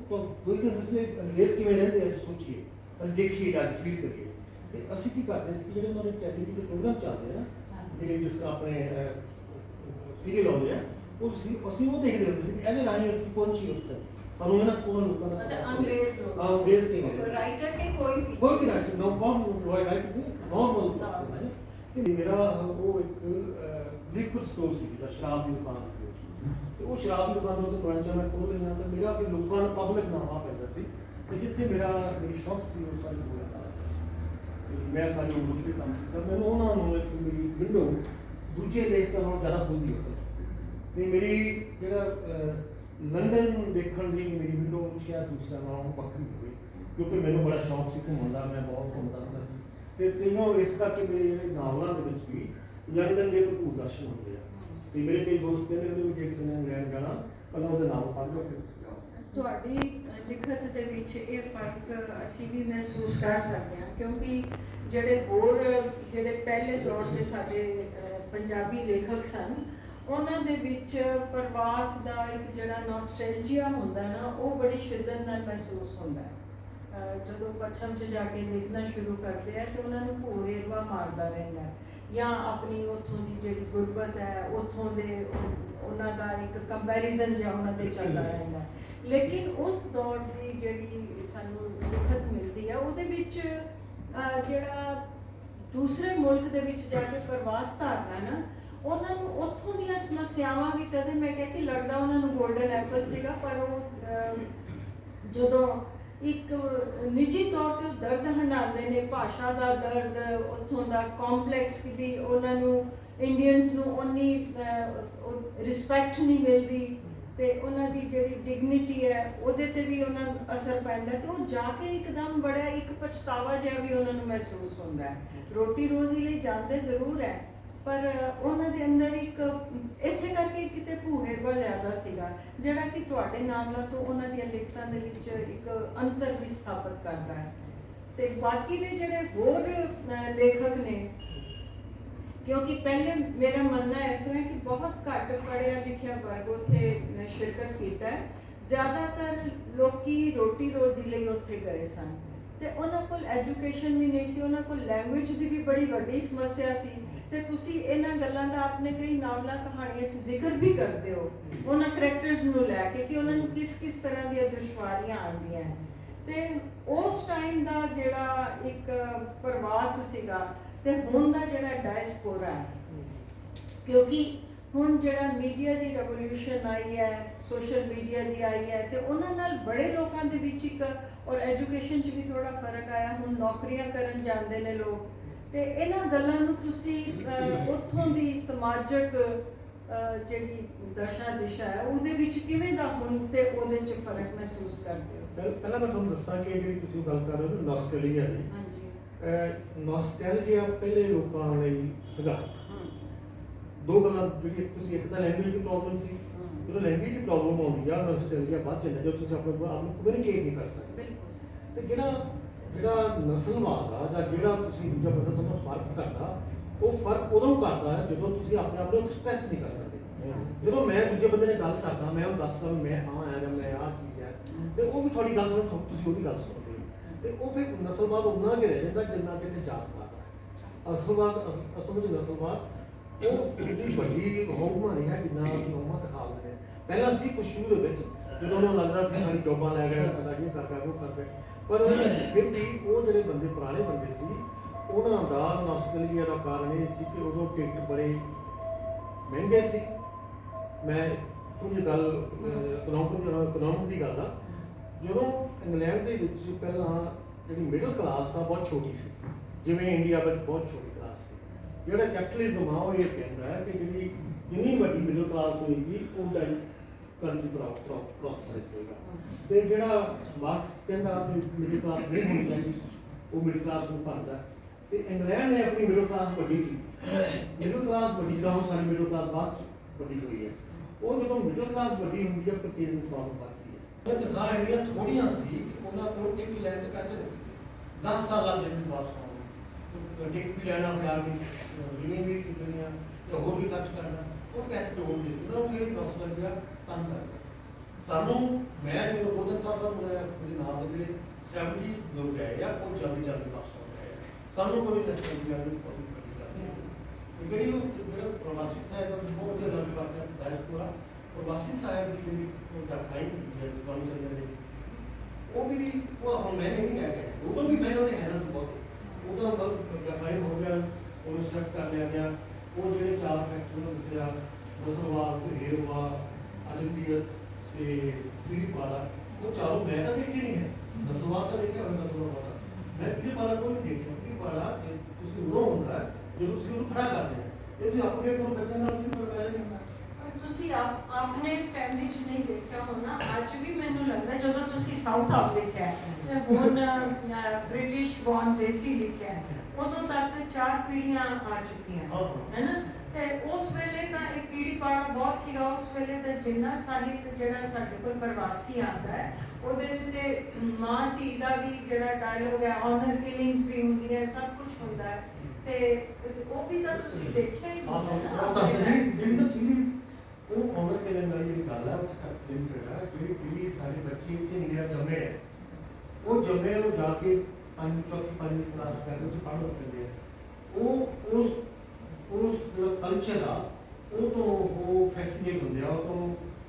ਕੋਈ ਤਾਂ ਮਸਲੇ ਅੰਗਰੇਜ਼ ਕਿਵੇਂ ਰਹਿੰਦੇ ਅਸੀਂ ਸੋਚੀਏ। ਅਸੀਂ ਦੇਖੀਏ ਜਾਂ ਫੀਲ ਕਰੀਏ। ਤੇ ਅਸੀਂ ਕੀ ਕਰਦੇ ਸੀ ਜਿਹੜੇ ਉਹਨਾਂ ਦੇ ਟੈਲੀਵਿਜ਼ਨ ਪ੍ਰੋਗਰਾਮ ਚੱਲਦੇ ਆ ਜਿਹੜੇ ਜਿਸ ਤਰ੍ਹਾਂ ਆਪਣੇ ਸੀਰੀਅਲ ਆਉਂਦੇ ਆ ਉਹ ਸੀ ਅਸੀਂ ਉਹ ਦੇਖਦੇ ਹੁੰਦੇ ਸੀ ਕਿ ਇਹਦੇ ਰਾਹੀਂ ਅਸੀਂ ਪਹੁੰਚੀ ਉੱਥੇ ਸਾਨੂੰ ਇਹਨਾਂ ਕੋਲ ਲੋਕਾਂ ਦਾ ਮਤਲਬ ਅੰਗਰੇਜ਼ ਲੋਕ। ਹਾਂ ਅੰਗਰੇਜ਼ ਕਿਵੇਂ ਰਾਈਟਰ ਕੇ ਕੋਈ ਵੀ। ਕੋਈ ਵੀ ਰਾਈਟ ਨੋ ਪ੍ਰੋਬਲਮ ਲੋਈ ਰਾਈਟ ਨਾਰਮਲ ਕਿ ਮੇਰਾ ਉਹ ਇੱਕ ਲਿਕਵਿਡ ਸਟੋਰ ਸੀ ਜਿਹੜਾ ਸ਼ਰਾਬ ਦੀ ਦੁਕਾਨ ਸੀ। ਤੇ ਉਹ ਸ਼ਰਾਬ ਦੀ ਦੁਕਾਨ ਤੋਂ ਬ੍ਰਾਂਚਾਂ ਮੈਂ ਖੋਲ੍ਹ ਲੈਣਾ ਤੇ ਮੇਰਾ ਵੀ ਲੋਕਾਂ ਨੂੰ ਪਬਲਿਕ ਨਾਮਾ ਪੈਂਦਾ ਸੀ। ਤੇ ਜਿੱਥੇ ਮੇਰਾ ਮੇਰੀ ਸ਼ੌਪ ਸੀ ਉਹ ਸਾਰੀ ਹੋਇਆ ਤੇ ਮੈਂ ਸਾਰੀ ਉਮਰ ਦੇ ਕੰਮ ਕੀਤਾ। ਮੈਨੂੰ ਉਹਨਾਂ ਨੂੰ ਇੱਕ ਮੇਰੀ ਵਿੰਡੋ ਦੂਜੇ ਦੇਸ਼ ਤੋਂ ਨਾਲੋਂ ਜ਼ਿਆਦਾ ਖੁੱਲਦੀ ਹੋਈ ਤੇ ਮੇਰੀ ਜਿਹੜਾ ਲੰਡਨ ਦੇਖਣ ਦੀ ਮੇਰੀ ਵਿੰਡੋ ਸ਼ਾਇਦ ਦੂਸਰਾ ਨਾਲੋਂ ਵੱਖਰੀ ਹੋਵੇ ਕਿਉਂਕਿ ਮੈਨੂੰ ਬੜਾ ਸ਼ੌਕ ਸੀ ਘੁੰਮਣ ਦਾ, ਮੈਂ ਬਹੁਤ ਘੁੰਮਦਾ ਹੁੰਦਾ ਸੀ। ਤੇ ਤੈਨੂੰ ਇਸ ਕਰਕੇ ਮੇਰੇ ਨਾਵਲਾਂ ਦੇ ਵਿੱਚ ਵੀ ਲੰਡਨ ਦੇ ਭਰਪੂਰ ਦਰਸ਼ਨ ਹੁੰਦੇ ਆ। ਤੇ ਮੇਰੇ ਕਈ ਦੋਸਤ ਕਹਿੰਦੇ ਹੁੰਦੇ ਵੀ ਜੇ ਕਿਸੇ ਇੰਗਲੈਂਡ ਜਾਣਾ, ਪਹਿਲਾਂ ਉਹਦੇ ਨਾਮ ਪੜ੍ਹ ਲਓ ਤੁਹਾਡੀ ਲਿਖਤ ਦੇ ਵਿੱਚ ਇਹ ਫ਼ਰਕ ਅਸੀਂ ਵੀ ਮਹਿਸੂਸ ਕਰ ਸਕਦੇ ਹਾਂ, ਕਿਉਂਕਿ ਜਿਹੜੇ ਹੋਰ, ਜਿਹੜੇ ਪਹਿਲੇ ਦੌਰ ਦੇ ਸਾਡੇ ਪੰਜਾਬੀ ਲੇਖਕ ਸਨ ਉਹਨਾਂ ਦੇ ਵਿੱਚ ਪ੍ਰਵਾਸ ਦਾ ਇੱਕ ਜਿਹੜਾ ਨੋਸਟੈਲਜੀਆ ਹੁੰਦਾ ਨਾ ਉਹ ਬੜੀ ਸ਼ਿੱਦਤ ਨਾਲ ਮਹਿਸੂਸ ਹੁੰਦਾ ਹੈ। ਜਦੋਂ ਪੱਛਮ 'ਚ ਜਾ ਕੇ ਲਿਖਣਾ ਸ਼ੁਰੂ ਕਰਦੇ ਆ ਤੇ ਉਹਨਾਂ ਨੂੰ ਭੂਰੇਵਾ ਮਾਰਦਾ ਰਹਿੰਦਾ ਜਾਂ ਆਪਣੀ ਉੱਥੋਂ ਦੀ ਜਿਹੜੀ ਗੁਰਬਤ ਹੈ ਉੱਥੋਂ ਦੇ ਉਹ- ਉਹਨਾਂ ਦਾ ਇੱਕ ਕੰਪੈਰੀਜ਼ਨ ਜਿਹਾ ਉਹਨਾਂ ਤੇ ਚੱਲਦਾ ਰਹਿੰਦਾ। ਲੇਕਿਨ ਉਸ ਦੌਰ ਦੀ ਜਿਹੜੀ ਸਾਨੂੰ ਲਿਖਤ ਮਿਲਦੀ ਹੈ ਉਹਦੇ ਵਿੱਚ ਜਿਹੜਾ ਦੂਸਰੇ ਮੁਲਕ ਦੇ ਵਿੱਚ ਜਾ ਕੇ ਪ੍ਰਵਾਸ ਧਾਰਨਾ ਨਾ ਉਹਨਾਂ ਨੂੰ ਉੱਥੋਂ ਦੀਆਂ ਸਮੱਸਿਆਵਾਂ ਵੀ ਕਦੇ ਮੈਂ ਕਹਿ ਕਿ ਲੱਗਦਾ ਉਹਨਾਂ ਨੂੰ 골ਡਨ ਐਪਲ ਸੀਗਾ, ਪਰ ਉਹ ਜਦੋਂ ਇੱਕ ਨਿੱਜੀ ਤੌਰ ਤੇ ਦਰਦ ਹੰਡਾਉਂਦੇ ਨੇ, ਭਾਸ਼ਾ ਦਾ ਦਰਦ, ਉੱਥੋਂ ਦਾ ਕੰਪਲੈਕਸ ਕਿ ਵੀ, ਉਹਨਾਂ ਨੂੰ ਇੰਡੀਅਨਸ ਨੂੰ ਉਨੀ ਰਿਸਪੈਕਟ ਨਹੀਂ ਮਿਲਦੀ ਤੇ ਉਹਨਾਂ ਦੀ ਜਿਹੜੀ ਡਿਗਨਿਟੀ ਹੈ, ਉਹਦੇ ਤੇ ਵੀ ਉਹਨਾਂ ਨੂੰ ਅਸਰ ਪੈਂਦਾ ਤੇ ਉਹ ਜਾ ਕੇ ਇੱਕਦਮ ਬੜਾ ਇੱਕ ਪਛਤਾਵਾ ਜਿਹਾ ਵੀ ਉਹਨਾਂ ਨੂੰ ਮਹਿਸੂਸ ਹੁੰਦਾ ਹੈ। ਰੋਟੀ ਰੋਜ਼ੀ ਲਈ ਜਾਂਦੇ ਜ਼ਰੂਰ ਹੈ। ਪਰ ਉਹਨਾਂ ਦੇ ਅੰਦਰ ਇੱਕ, ਇਸੇ ਕਰਕੇ ਕਿਤੇ ਭੂਹੇ ਜ਼ਿਆਦਾ ਸੀਗਾ, ਜਿਹੜਾ ਕਿ ਤੁਹਾਡੇ ਨਾਮਾਂ ਤੋਂ ਉਹਨਾਂ ਦੀਆਂ ਲਿਖਤਾਂ ਦੇ ਵਿੱਚ ਇੱਕ ਅੰਤਰ ਵੀ ਸਥਾਪਿਤ ਕਰਦਾ ਹੈ। ਤੇ ਬਾਕੀ ਦੇ ਜਿਹੜੇ ਹੋਰ ਲੇਖਕ ਨੇ, ਕਿਉਂਕਿ ਪਹਿਲੇ ਮੇਰਾ ਮੰਨਣਾ ਇਸ ਤਰ੍ਹਾਂ ਹੈ ਕਿ ਬਹੁਤ ਘੱਟ ਪੜ੍ਹਿਆ ਲਿਖਿਆ ਵਰਗ ਉੱਥੇ ਸ਼ਿਰਕਤ ਕੀਤਾ ਹੈ। ਜ਼ਿਆਦਾਤਰ ਲੋਕੀ ਰੋਟੀ ਰੋਜ਼ੀ ਲਈ ਉੱਥੇ ਗਏ ਸਨ। ਤੇ ਉਹਨਾਂ ਕੋਲ ਐਜੂਕੇਸ਼ਨ ਵੀ ਨਹੀਂ ਸੀ, ਉਹਨਾਂ ਕੋਲ ਲੈਂਗੁਏਜ ਦੀ ਵੀ ਬੜੀ ਵੱਡੀ ਸਮੱਸਿਆ ਸੀ ਤੇ ਤੁਸੀਂ ਇਹਨਾਂ ਗੱਲਾਂ ਦਾ ਆਪਣੇ ਕਈ ਨਾਵਲਾਂ ਕਹਾਣੀਆਂ 'ਚ ਜ਼ਿਕਰ ਵੀ ਕਰਦੇ ਹੋ ਉਹਨਾਂ ਕਰੈਕਟਰਸ ਨੂੰ ਲੈ ਕੇ ਕਿ ਉਹਨਾਂ ਨੂੰ ਕਿਸ ਕਿਸ ਤਰ੍ਹਾਂ ਦੀਆਂ ਦੁਸ਼ਵਾਰੀਆਂ ਆਉਂਦੀਆਂ ਹੈ। ਤੇ ਉਸ ਟਾਈਮ ਦਾ ਜਿਹੜਾ ਇੱਕ ਪ੍ਰਵਾਸ ਸੀਗਾ ਤੇ ਹੁਣ ਦਾ ਜਿਹੜਾ ਡਾਇਸਪੋਰਾ ਹੈ, ਕਿਉਂਕਿ ਹੁਣ ਜਿਹੜਾ ਮੀਡੀਆ ਦੀ ਰੈਵੋਲੂਸ਼ਨ ਆਈ ਹੈ ਸੋਸ਼ਲ ਮੀਡੀਆ ਦੀ ਆਈ ਹੈ, ਤੇ ਉਹਨਾਂ ਨਾਲ ਬੜੇ ਲੋਕਾਂ ਦੇ ਵਿੱਚ ਇੱਕ ਔਰ ਐਜੂਕੇਸ਼ਨ 'ਚ ਵੀ ਥੋੜਾ ਫ਼ਰਕ ਆਇਆ ਹੁਣ ਨੌਕਰੀਆਂ ਕਰਨ ਜਾਂਦੇ ਨੇ ਲੋਕ। ਤੇ ਇਹਨਾਂ ਗੱਲਾਂ ਨੂੰ ਤੁਸੀਂ ਅਹ, ਉੱਥੋਂ ਦੀ ਸਮਾਜਕ ਅਹ, ਜਿਹੜੀ ਦਸ਼ਾ ਦਿਸ਼ਾ ਹੈ ਉਹਦੇ ਵਿੱਚ ਕਿਵੇਂ ਦਾ ਹੁਣ ਤੇ ਉਹਦੇ 'ਚ ਫ਼ਰਕ ਮਹਿਸੂਸ ਕਰਦੇ ਹੋ? ਪਹਿਲ- ਪਹਿਲਾਂ ਮੈਂ ਤੁਹਾਨੂੰ ਦੱਸਾਂ ਕਿ ਜਿਹੜੀ ਤੁਸੀਂ ਗੱਲ ਕਰ ਰਹੇ ਹੋ ਨੋਸਟੈਲਜੀਆ ਦੀ। ਹਾਂਜੀ। ਨੋਸਟੈਲਜੀਆ ਪਹਿਲੇ ਲੋਕਾਂ ਲਈ ਸੀਗਾ ਹਮ, ਦੋ ਗੱਲਾਂ ਜਿਹੜੀ ਤੁਸੀਂ ਇੱਕ ਤਾਂ ਲੈਂਗੁਏਜ ਦੀ ਪ੍ਰੋਬਲਮ ਸੀ ਜਦੋਂ ਲੈਂਗੁਏਜ ਦੀ ਪ੍ਰੋਬਲਮ ਆਉਂਦੀ ਆ ਨੋਸਟੈਲਜੀਆ ਵੱਧ ਜਾਂਦਾ ਜਦੋਂ ਤੁਸੀਂ ਆਪਣੇ ਆਪ ਨੂੰ ਕਮਿਊਨੀਕੇਟ ਨਹੀਂ ਕਰ ਸਕਦੇ। ਤੇ ਜਿਹੜਾ ਜਿਹੜਾ ਨਸਲਵਾਦ ਆ, ਜਾਂ ਜਿਹੜਾ ਤੁਸੀਂ ਦੂਜਾ ਬੰਦਾ ਤੁਹਾਨੂੰ ਫ਼ਰਕ ਕਰਦਾ, ਉਹ ਫ਼ਰਕ ਉਦੋਂ ਕਰਦਾ ਹੈ ਜਦੋਂ ਤੁਸੀਂ ਆਪਣੇ ਆਪ ਨੂੰ ਐਕਸਪ੍ਰੈਸ ਨਹੀਂ ਕਰ ਸਕਦੇ। ਜਦੋਂ ਮੈਂ ਦੂਜੇ ਬੰਦੇ ਨਾਲ ਗੱਲ ਕਰਦਾ, ਮੈਂ ਉਹਨੂੰ ਦੱਸਦਾ ਵੀ ਮੈਂ ਆ ਆ ਜਾਂ ਮੈਂ ਆ ਚੀਜ਼ ਹੈ, ਤੇ ਉਹ ਵੀ ਤੁਹਾਡੀ ਗੱਲ ਸੁਣ ਤੁਸੀਂ ਉਹਦੀ ਗੱਲ ਸੁਣਦੇ ਹੋ। ਤੇ ਉਹ ਫਿਰ ਨਸਲਵਾਦ ਉਨਾ ਕਿ ਰਹਿ ਜਾਂਦਾ ਜਿੰਨਾ ਕਿਤੇ ਜਾਤ ਪਾਤ ਅਸਲਵਾਦ ਅਸਲ ਵਿੱਚ ਨਸਲਵਾਦ ਉਹ ਏਡੀ ਵੱਡੀ ਹੌਕਮਾ ਨਹੀਂ ਹੈ ਜਿੰਨਾ ਅਸੀਂ ਹੌਕਮਾ ਦਿਖਾ ਦਿੰਦੇ ਹਾਂ। ਪਹਿਲਾਂ ਸੀ ਕੁਝ ਸ਼ੁਰੂ ਦੇ ਵਿੱਚ, ਜਦੋਂ ਉਹਨਾਂ ਨੂੰ ਲੱਗਦਾ ਸੀ ਸਾਡੀ ਜੋਬਾਂ ਲੈ ਗਏ, ਸਾਡਾ ਇਹ ਕਰ ਗਿਆ ਉਹ ਕਰ ਗਿਆ ਪਰ ਉਹ ਫਿਰ ਵੀ ਉਹ ਜਿਹੜੇ ਬੰਦੇ ਪੁਰਾਣੇ ਬੰਦੇ ਸੀ, ਉਹਨਾਂ ਦਾ ਨੌਸਟੈਲਜੀਆ ਦਾ ਕਾਰਨ ਇਹ ਸੀ ਕਿ ਉਦੋਂ ਟਿਕਟ ਬੜੇ ਮਹਿੰਗੇ ਸੀ। ਮੈਂ ਕੁਝ ਗੱਲ ਇਕਨੋਮਿਕ ਇਕਨੋਮਿਕ ਦੀ ਗੱਲ ਆ। ਜਦੋਂ ਇੰਗਲੈਂਡ ਦੇ ਵਿੱਚ ਪਹਿਲਾਂ ਜਿਹੜੀ ਮਿਡਲ ਕਲਾਸ ਆ, ਬਹੁਤ ਛੋਟੀ ਸੀ। ਜਿਵੇਂ ਇੰਡੀਆ ਵਿੱਚ ਬਹੁਤ ਛੋਟੀ ਜਿਹੜਾ ਕੈਪੀਟਲਿਜ਼ਮ ਆ ਉਹ ਇਹ ਕਹਿੰਦਾ ਹੈ ਕਿ ਜਿਹੜੀ ਜਿੰਨੀ ਵੱਡੀ ਮਿਡਲ ਕਲਾਸ ਹੋਏਗੀ, ਉਹ ਦਾ ਕੰਟਰੀ ਪ੍ਰੋਸਪਰਸ ਹੋਏਗਾ। ਤੇ ਜਿਹੜਾ ਮਾਰਕਸ ਕਹਿੰਦਾ ਕਿ ਮਿਡਲ ਕਲਾਸ ਨਹੀਂ ਹੋਣੀ ਚਾਹੀਦੀ, ਉਹ ਮਿਡਲ ਕਲਾਸ ਨੂੰ ਭਰਦਾ ਤੇ ਇੰਗਲੈਂਡ ਨੇ ਆਪਣੀ ਮਿਡਲ ਕਲਾਸ ਵੱਡੀ ਕੀਤੀ। ਮਿਡਲ ਕਲਾਸ ਵੱਡੀ ਜਿਹੜਾ ਹੁਣ ਸਾਡੀ ਮਿਡਲ ਕਲਾਸ ਬਾਅਦ 'ਚ ਵੱਡੀ ਹੋਈ ਹੈ। ਉਹ ਜਦੋਂ ਮਿਡਲ ਕਲਾਸ ਵੱਡੀ ਹੁੰਦੀ ਹੈ ਪਰਚੇਜ਼ ਦੀ ਪ੍ਰੋਬਲਮ ਵੱਧਦੀ ਹੈ। ਇਹ ਤਨਖਾਹਾਂ ਇੰਨੀਆਂ ਥੋੜੀਆਂ ਸੀ ਕਿ ਉਹਨਾਂ ਕੋਲ ਟਿਕਟ ਲੈਣ ਦੇ ਪੈਸੇ ਨਹੀਂ ਸੀ 10 ਸਾਲਾਂ ਦੇ ਵੀ ਵਾਪਸ ਆਉਣ ਟਿਕਟ ਵੀ ਲੈਣਾ ਪਿਆ ਵੀ ਲਿਵਿੰਗ ਵੀ ਕੀ ਦੁਨੀਆ ਤੇ ਹੋਰ ਵੀ ਖਰਚ ਕਰਨਾ ਉਹ ਪੈਸੇ ਜੋੜਦੇ ਸੀ ਨਾ ਉਹ ਫਿਰ ਦਸ ਲੱਗ ਗਿਆ ਤੰਗ ਕਰ ਗਿਆ ਸਾਨੂੰ ਮੈਂ ਜਦੋਂ ਗੋਦਨ ਸਾਹਿਬ ਦਾ ਮੁੰਡਾ ਮੇਰੇ ਨਾਲ ਦੇ ਜਿਹੜੇ 70s ਲੋਕ ਆਏ ਆ ਉਹ ਜਲਦੀ ਜਲਦੀ ਵਾਪਸ ਹੋ ਗਏ ਆ। ਸਾਨੂੰ ਕੋਈ ਟੈਸਟ ਨਹੀਂ ਕੋਈ ਕੋਈ ਗੱਲ ਨਹੀਂ ਤੇ ਜਿਹੜੀ ਉਹ ਜਿਹੜਾ ਪ੍ਰਵਾਸੀ ਸਾਹਿਬ ਦਾ ਬਹੁਤ ਵਧੀਆ ਗੱਲ ਬਾਤ ਹੈ ਡਾਇਸਪੋਰਾ ਪ੍ਰਵਾਸੀ ਸਾਹਿਬ ਦੀ ਜਿਹੜੀ ਉਹ ਡਾਕਟਰਾਈ ਹੈ ਤੁਹਾਨੂੰ ਚੱਲ ਰਹੀ ਉਹ ਵੀ ਉਹ ਹੁਣ ਮੈਂ ਨਹੀਂ ਕਹਿ ਗਿਆ ਉਦੋਂ ਵੀ ਮੈਂ ਉਹਦੇ ਹੈਰਾਨ ਸੀ ਬਹੁਤ ਉਦੋਂ ਬਲ ਡਾਕਟਰਾਈ ਹੋ ਗਿਆ ਸਿਲੈਕਟ ਕਰ ਲਿਆ ਗਿਆ। ਉਹ ਜਿਹੜੇ ਚਾਰ ਫੈਕਟਰ ਨੂੰ ਦੱਸਿਆ ਦਸਵਾਰ ਹੇਰਵਾ ਅਜੰਬੀਅਤ ਤੇ ਪੀੜੀ ਪਾਲਾ ਉਹ ਚਾਰੋਂ ਮੈਂ ਤਾਂ ਦੇਖੇ ਨਹੀਂ ਹੈ। ਦਸਵਾਰ ਤਾਂ ਦੇਖਿਆ ਹੋਇਆ ਦਸਵਾਰ ਮੈਂ ਪੀੜੀ ਪਾਲਾ ਕੋਈ ਨਹੀਂ ਦੇਖਿਆ। ਪੀੜੀ ਪਾਲਾ ਇਹ ਤੁਸੀਂ ਉਦੋਂ ਹੁੰਦਾ ਹੈ ਜਦੋਂ ਤੁਸੀਂ ਉਹਨੂੰ ਖੜਾ ਕਰਦੇ ਹੋ ਇਹ ਤੁਸੀਂ ਆਪਣੇ ਕੋਲ ਬੱਚਿਆਂ ਨਾਲ ਨਹੀਂ ਕਰਵਾਇਆ ਹੁੰਦਾ ਪਰ ਤੁਸੀਂ ਆਪ ਆਪਣੇ ਫੈਮਿਲੀ 'ਚ ਨਹੀਂ ਦੇਖਿਆ ਹੋਣਾ। ਅੱਜ ਵੀ ਮੈਨੂੰ ਲੱਗਦਾ ਜਦੋਂ ਤੁਸੀਂ ਸਾਊਥ ਆਫ ਲਿਖਿਆ ਹੈ, ਤੇ ਹੁਣ ਬ੍ਰਿਟਿਸ਼ ਬੌਰਨ ਦੇਸੀ ਲਿਖਿਆ ਹੈ, ਉਦੋਂ ਤੱਕ ਚਾਰ ਪੀੜ੍ਹੀਆਂ ਆ ਚੁੱਕੀਆਂ। ਹਾਂ। ਹੈਨਾ? ਤੇ ਉਸ ਵੇਲੇ ਤਾਂ ਇੱਕ ਪਾੜਾ ਬਹੁਤ ਸੀਗਾ। ਉਸ ਵੇਲੇ ਤਾਂ ਜਿੰਨਾ ਸਾਹਿਤ ਜਿਹੜਾ ਸਾਡੇ ਕੋਲ ਪ੍ਰਵਾਸੀ ਆਉਂਦਾ ਹੈ ਉਹਦੇ 'ਚ ਤੇ ਮਾਂ ਧੀ ਦਾ ਵੀ ਜਿਹੜਾ ਡਾਇਲੋਗ ਹੈ ਆਨਰ ਕਿਲਿੰਗਸ ਵੀ ਹੁੰਦੀਆਂ ਸਭ ਕੁਝ ਹੁੰਦਾ ਹੈ। ਤੇ ਉਹ ਵੀ ਤਾਂ ਤੁਸੀਂ ਦੇਖਿਆ ਹੀ ਹਾਂ ਹੋਣਾ ਹਾਂ ਨਾ ਜਿਹੜੀ ਤਾਂ ਚੀਜ਼ ਉਹ ਆਨਰ ਕੇ ਲੈਣ ਵਾਲੀ ਜਿਹੜੀ ਗੱਲ ਹੈ ਉਹ ਤਕਲੀਫ ਹੈ ਜਿਹੜੀ ਪੀੜੀ ਸਾਡੇ ਬੱਚੇ ਇੱਥੇ ਇੰਡੀਆ ਜੰਮੇ ਹੈ ਉਹ ਜੰਮੇ ਉਹ ਜਾ ਕੇ ਪੰਜ ਚੌਥੀ ਪੰਜਵੀਂ ਕਲਾਸ ਕਰਦੇ ਉੱਥੇ ਪੜ੍ਹਨ ਪੈਂਦੇ ਆ। ਉਹ ਉਸ ਉਸ ਜਿਹੜਾ ਕਲਚਰ ਆ ਉਹ ਤੋਂ ਉਹ ਫੈਸੀਨੇਟ ਹੁੰਦੇ ਆ ਉਹ ਤੋਂ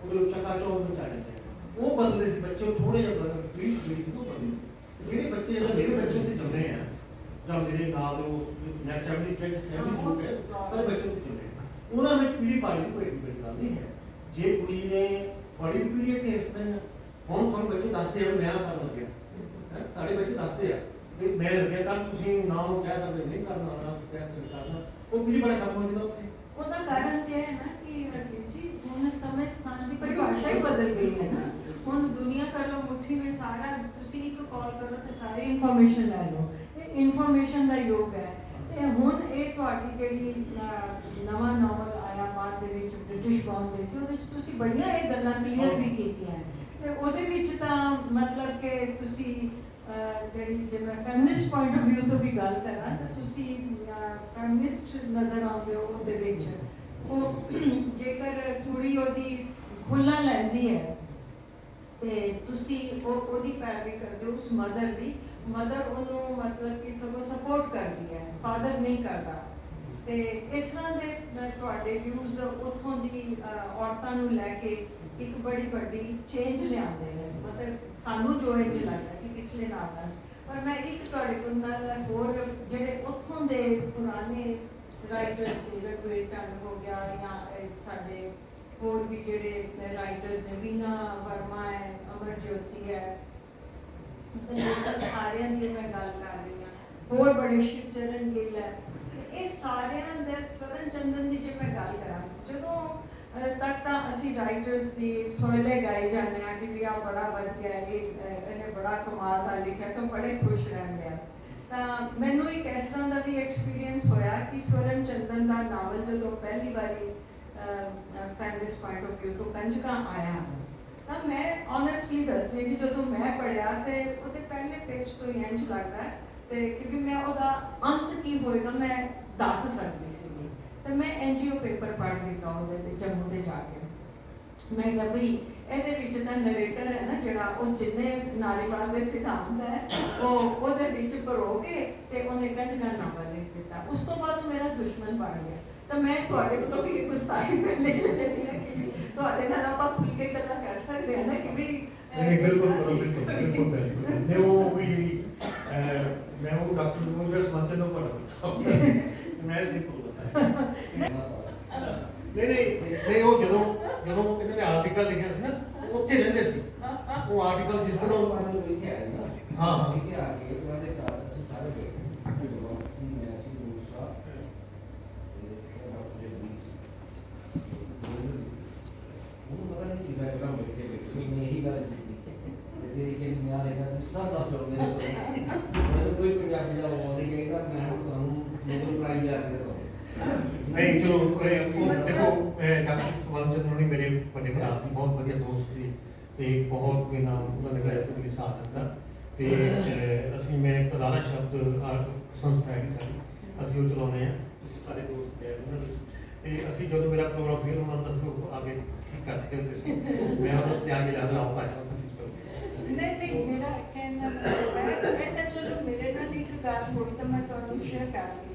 ਉਹਦੇ ਚੱਕਾ ਚੌਂਕ ਵਿੱਚ ਆ ਜਾਂਦੇ ਆ। ਉਹ ਬਦਲੇ ਸੀ ਬੱਚੇ ਥੋੜੇ ਜਿਹਾ ਬਦਲ ਪੀੜੀ ਪੀੜੀ ਤੋਂ ਬਦਲੇ ਸੀ। ਜਿਹੜੇ ਬੱਚੇ ਜਿਹੜੇ ਮੇਰੇ ਬੱਚੇ ਇੱਥੇ ਜੰਮੇ ਆ ਜਾਂ ਮੇਰੇ ਨਾਲ ਦੇ ਉਹ ਮੈਂ 70 ਦੇ 70 ਹੋ ਗਏ ਸਾਰੇ ਬੱਚੇ ਉੱਥੇ ਜੰਮੇ ਆ। ਉਹਨਾਂ ਵਿੱਚ ਪੀੜੀ ਪਾਣੀ ਦੀ ਕੋਈ ਏਡੀ ਬੜੀ ਗੱਲ ਨਹੀਂ ਹੈ। ਜੇ ਕੁੜੀ ਨੇ ਬੜੀ ਪੀੜੀ ਇੱਥੇ ਇਸ ਤਰ੍ਹਾਂ ਆ, ਹੁਣ ਤੁਹਾਨੂੰ ਬੱਚੇ ਦੱਸਦੇ ਆ ਵੀ ਮੈਂ ਆਹ ਕਰਨ ਲੱਗਿਆ। ਹੈਂ, ਸਾਡੇ ਬੱਚੇ ਦੱਸਦੇ ਆ ਵੀ ਮੈਂ ਲੱਗਿਆ ਕੱਲ ਤੁਸੀਂ ਨਾਮ ਕਹਿ ਸਕਦੇ ਨਹੀਂ ਕਰਨਾ ਨਾ ਕਹਿ ਸਕਦੇ ਕਰਨਾ। ਉਹ ਪੀੜੀ ਬੜਾ ਕੰਮ ਹੋ ਜਾਂਦਾ ਉੱਥੇ। ਉਹਦਾ ਕਾਰਨ ਤੇ ਹੈ ਨਾ ਕਿ ਅਰਜੀਤ ਜੀ ਹੁਣ ਸਮੇਂ ਸਥਾਨ ਦੀ ਪਰਿਭਾਸ਼ਾ ਹੀ ਬਦਲ ਗਈ ਹੈ ਨਾ। ਹੁਣ ਦੁਨੀਆ ਕਰ ਲੋ ਮੁੱਠੀ ਵਿੱਚ ਸਾਰਾ ਤੁਸੀਂ ਇੱਕ ਕਾਲ ਕਰੋ ਤੇ ਸਾਰੀ ਇਨਫੋਰਮੇਸ਼ਨ ਲੈ ਲਓ। ਇਹ ਇਨਫੋਰਮੇਸ਼ਨ ਦਾ ਯੁੱਗ ਹੈ। ਤੇ ਹੁਣ ਇਹ ਤੁਹਾਡੀ ਜਿਹੜੀ ਅਹ, ਨਵਾਂ ਨਾਵਲ ਆਇਆ ਬਾਅਦ ਦੇ ਵਿੱਚ ਬ੍ਰਿਟਿਸ਼ ਬੌਂਡ ਦੇ ਸੀ ਉਹਦੇ ਵਿੱਚ ਤੁਸੀਂ ਬੜੀਆਂ ਇਹ ਗੱਲਾਂ ਕਲੀਅਰ ਵੀ ਕੀਤੀਆਂ। ਤੇ ਉਹਦੇ ਵਿੱਚ ਤਾਂ ਮਤਲਬ ਕਿ ਤੁਸੀਂ ਜਿਹੜੀ, ਜੇ ਫੈਮਿਨਿਸਟ ਪੁਆਇੰਟ ਆਫ View ਤੋਂ ਵੀ ਗੱਲ ਕਰਾਂ ਤਾਂ ਤੁਸੀਂ ਫੈਮਿਨਿਸਟ ਨਜ਼ਰ ਆਉਂਦੇ ਹੋ ਉਹਦੇ ਵਿੱਚ। ਉਹ ਜੇਕਰ ਕੁੜੀ ਉਹਦੀ ਖੁੱਲਾ ਲੈਂਦੀ ਹੈ, ਤੇ ਤੁਸੀਂ ਉਹ, ਉਹਦੀ ਪੈਰਵੀ ਕਰਦੇ ਹੋ, ਉਸ ਮਦਰ ਦੀ ਮਦਰ ਉਹਨੂੰ ਮਤਲਬ ਕਿ ਸਗੋਂ ਸਪੋਰਟ ਕਰਦੀ ਹੈ ਫਾਦਰ ਨਹੀਂ ਕਰਦਾ। ਤੇ ਇਸ ਤਰ੍ਹਾਂ ਦੇ ਮੈਂ ਤੁਹਾਡੇ ਵਿਊਜ਼ ਉੱਥੋਂ ਦੀ ਅਹ, ਔਰਤਾਂ ਨੂੰ ਲੈ ਕੇ ਇੱਕ ਬੜੀ ਵੱਡੀ ਚੇਂਜ ਲਿਆਉਂਦੇ ਨੇ। ਮਤਲਬ ਸਾਨੂੰ ਜੋ ਇੰਜ ਲੱਗਦਾ ਕਿ ਪਿਛਲੇ ਨਾਲਾਂ 'ਚ ਪਰ ਮੈਂ ਇੱਕ ਤੁਹਾਡੇ ਕੋਲ ਨਾਲ ਹੋਰ ਜਿਹੜੇ ਉੱਥੋਂ ਦੇ ਪੁਰਾਣੇ ਰਾਈਟਰਸ ਸੀ ਰਘੁਵੀਰ ਟੰਡ ਹੋ ਗਿਆ ਜਾਂ ਇਹ ਸਾਡੇ ਹੋਰ ਵੀ ਜਿਹੜੇ ਰਾਈਟਰਸ ਨੇ ਵੀਨਾ ਵਰਮਾ ਹੈ ਅਮਰ ਜੋਤੀ ਹੈ ਤੇ ਇਹ ਸਾਰਿਆਂ ਦੀ ਮੈਂ ਗੱਲ ਕਰ ਰਹੀ ਹਾਂ। ਹੋਰ ਬੜੇ ਸ਼ਿਵਚਰਨ ਗਿੱਲ ਹੈ। ਇਹ ਸਾਰਿਆਂ ਦੇ ਸਵਰਨ ਚੰਦਨ ਦੀ ਜੇ ਮੈਂ ਗੱਲ ਕਰਾਂ ਜਦੋਂ ਤੱਕ ਤਾਂ ਅਸੀਂ ਰਾਈਟਰਸ ਦੀ ਸੋਹਲੇ ਗਾਏ ਜਾਂਦੇ ਆ ਕਿ ਵੀ ਆ ਬੜਾ ਵਧੀਆ ਹੈ, ਇਹਨੇ ਬੜਾ ਕਮਾਲ ਦਾ ਲਿਖਿਆ ਤਾਂ ਬੜੇ ਖੁਸ਼ ਰਹਿੰਦੇ ਆ। ਤਾਂ ਮੈਨੂੰ ਇੱਕ ਇਸ ਤਰ੍ਹਾਂ ਦਾ ਵੀ ਐਕਸਪੀਰੀਅੰਸ ਹੋਇਆ ਕਿ ਸਵਰਨ ਚੰਦਨ ਦਾ ਨਾਵਲ ਜਦੋਂ ਪਹਿਲੀ ਵਾਰੀ ਫੈਮਿਲੀਸ ਪੁਆਇੰਟ ਆਫ View ਤੋਂ ਕੰਜਕਾਂ ਆਇਆ ਤਾਂ ਮੈਂ ਓਨੈਸਟਲੀ ਦੱਸਦੀ ਕਿ ਜਦੋਂ ਮੈਂ ਪੜਿਆ ਤੇ ਉਹਦੇ ਪਹਿਲੇ ਪੇਜ ਤੋਂ ਹੀ ਇੰਝ ਲੱਗਦਾ ਤੇ ਕਿ ਵੀ ਮੈਂ ਉਹਦਾ ਅੰਤ ਕੀ ਹੋਏਗਾ ਮੈਂ ਦੱਸ ਸਕਦੀ ਸੀ ਤੇ ਮੈਂ ਐਨਜੀਓ ਪੇਪਰ ਪੜ੍ਹ ਲਿਆ ਉਹਦੇ ਤੇ ਜੰਮੂ ਤੇ ਜਾ ਕੇ ਮੈਂ ਕਿਹਾ ਵੀ ਇਹਦੇ ਵਿੱਚ ਤਾਂ ਨਰੇਟਰ ਹੈ ਨਾ ਜਿਹੜਾ ਉਹ ਜਿੰਨੇ ਨਾਰੀਵਾਦ ਦੇ ਸਿਧਾਂਤ ਹੈ ਉਹ ਉਹਦੇ ਵਿੱਚ ਪਰੋ ਕੇ ਤੇ ਉਹਨੇ ਕੰਜਕਾਂ ਨਾਵਲ ਲਿਖ ਦਿੱਤਾ। ਉਸ ਤੋਂ ਬਾਅਦ ਮੇਰਾ ਦੁਸ਼ਮਣ ਬਣ ਗਿਆ। ਤਾਂ ਮੈਂ ਤੁਹਾਡੇ ਕੋਲੋਂ ਵੀ ਇੱਕ ਗੁਸਤਾਖੀ ਮੈਂ ਲੈ ਲੈਣੀ ਹੈ ਕਿ ਤੁਹਾਡੇ ਨਾਲ ਆਪਾਂ ਖੁੱਲ ਕੇ ਗੱਲਾਂ ਕਰ ਸਕਦੇ ਹਾਂ ਨਾ ਕਿ ਵੀ ਨਹੀਂ ਬਿਲਕੁਲ ਬਿਲਕੁਲ ਨਹੀਂ ਉਹ ਵੀ ਜਿਹੜੀ ਅਹ, ਮੈਂ ਉਹ ਡਾਕਟਰ ਨੂੰ ਜਿਹੜਾ ਸਮਝਦੇ ਨੂੰ ਪੜਾ ਮੈਂ ਸਿੰਪਲ ਬਤਾ ਨਹੀਂ ਨਹੀਂ ਨਹੀਂ ਉਹ ਜਦੋਂ ਜਦੋਂ ਇਹਨਾਂ ਨੇ ਆਰਟੀਕਲ ਲਿਖਿਆ ਸੀ ਨਾ ਉਹ ਉੱਥੇ ਰਹਿੰਦੇ ਸੀ ਉਹ ਆਰਟੀਕਲ ਜਿਸ ਤਰ੍ਹਾਂ ਉਹ- ਹਾਂ, ਹਾਂ। ਕੋਈ ਪੰਜਾਬੀ ਦਾ ਉਹ ਨਹੀਂ ਕਹਿੰਦਾ ਮੈਂ ਹੁਣ ਤੁਹਾਨੂੰ ਨੋਬਲ ਪ੍ਰਾਈਜ਼ ਆ ਕੇ ਦਵਾਂ ਨਹੀਂ ਚਲੋ ਇਹ ਉਹ ਦੇਖੋ ਇਹ ਡਾਕਟਰ ਸਵਰਨ ਚੰਦਰ ਨੇ ਮੇਰੇ ਵੱਡੇ ਭਰਾ ਸੀ ਬਹੁਤ ਵਧੀਆ ਦੋਸਤ ਸੀ ਤੇ ਬਹੁਤ ਵੀ ਨਾਮ ਉਹਨਾਂ ਨੇ ਮੇਰਾ ਜ਼ਿੰਦਗੀ ਸਾਥ ਦਿੱਤਾ ਤੇ ਅਸੀਂ ਮੈਂ ਇੱਕ ਅਦਾਰਾ ਸ਼ਬਦ ਸੰਸਥਾ ਹੈ ਸਾਡੀ, ਅਸੀਂ ਉਹ ਚਲਾਉਂਦੇ ਆ ਤੁਸੀਂ ਸਾਰੇ ਦੋਸਤ ਗਏ ਉਹਨਾਂ ਵਿੱਚ। ਤੇ ਅਸੀਂ ਜਦੋਂ ਮੇਰਾ ਪ੍ਰੋਗਰਾਮ ਫਿਰ ਉਹਨਾਂ ਨੂੰ ਦੱਸੋ ਆ ਠੀਕ ਕਰਦੇ ਹੁੰਦੇ ਸੀ। ਮੈਂ ਉਹਨਾਂ ਨੂੰ ਤਿਆਗ ਲਿਆ ਆਪ ਭਾਸ਼ਾ ਤੁਸੀਂ ਕਰੋ। ਨਹੀਂ ਨਹੀਂ, ਮੇਰਾ ਕਹਿਣਾ ਹੈ ਤਾਂ ਚਲੋ ਮੇਰੇ ਨਾਲ ਇੱਕ ਗੱਲ ਹੋਈ ਤਾਂ ਮੈਂ ਤੁਹਾਨੂੰ ਸ਼ੇਅਰ ਕਰਾਂਗੀ।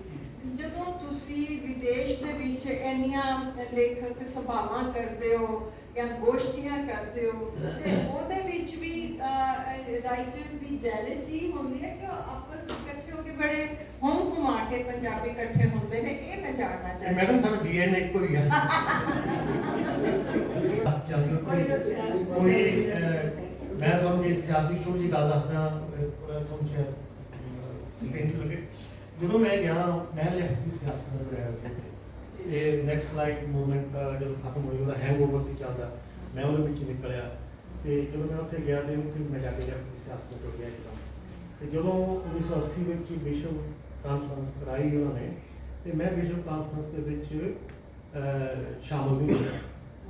ਜਦੋਂ ਤੁਸੀਂ ਵਿਦੇਸ਼ ਦੇ ਵਿੱਚ ਇੰਨੀਆਂ ਲੇਖਕ ਸਭਾਵਾਂ ਕਰਦੇ ਹੋ ਜਾਂ ਗੋਸ਼ਟੀਆਂ ਕਰਦੇ ਹੋ ਤੇ ਉਹਦੇ ਵਿੱਚ ਵੀ ਰਾਈਟਰਸ ਦੀ ਜੈਲਸੀ ਹੁੰਦੀ ਹੈ ਕਿ ਆਪਸ ਵਿੱਚ ਇਕੱਠੇ ਹੋ ਕੇ ਬੜੇ ਹੁਮ ਹੁਮਾ ਕੇ ਪੰਜਾਬੀ ਇਕੱਠੇ ਹੁੰਦੇ ਨੇ ਇਹ ਮੈਂ ਜਾਣਨਾ ਤੇ ਚਾਹੁੰਦੀ ਮੈਡਮ ਸਾਡਾ ਡੀਐਨਏ ਇੱਕੋ ਹੀ ਆ। ਕੋਈ ਮੈਂ ਤੁਹਾਨੂੰ ਜੇ ਸਿਆਸੀ ਛੋਟੀ ਜਿਹੀ ਗੱਲ ਦੱਸਦਾ ਤੁਹਾਨੂੰ ਸ਼ਾਇਦ ਸਪੇਨ ਲੱਗੇ ਜਦੋਂ ਮੈਂ ਗਿਆ ਮੈਂ ਲਿਖਤ ਦੀ ਸਿਆਸਤ ਨਾਲ ਜੁੜਿਆ ਸੀ। ਇਹ ਨੈਕਸਟ ਲਾਈਟ ਮੂਵਮੈਂਟ ਜਦੋਂ ਖਤਮ ਹੋਈ ਉਹਦਾ ਹੈਂਗਓਵਰ ਸੀ ਚੱਲਦਾ ਮੈਂ ਉਹਦੇ ਵਿੱਚ ਨਿਕਲਿਆ। ਤੇ ਜਦੋਂ ਮੈਂ ਉੱਥੇ ਗਿਆ ਤੇ ਉੱਥੇ ਮੈਂ ਜਾ ਕੇ ਲਿਖਤ ਦੀ ਸਿਆਸਤ ਜੁੜ ਗਿਆ ਇੱਕਦਮ। ਤੇ ਜਦੋਂ 1980 ਵਿੱਚ ਵਿਸ਼ਵ ਕਾਨਫਰੰਸ ਕਰਾਈ ਉਹਨਾਂ ਨੇ ਤੇ ਮੈਂ ਵਿਸ਼ਵ ਕਾਨਫਰੰਸ ਦੇ ਵਿੱਚ ਸ਼ਾਮਲ ਨਹੀਂ ਹੋਇਆ।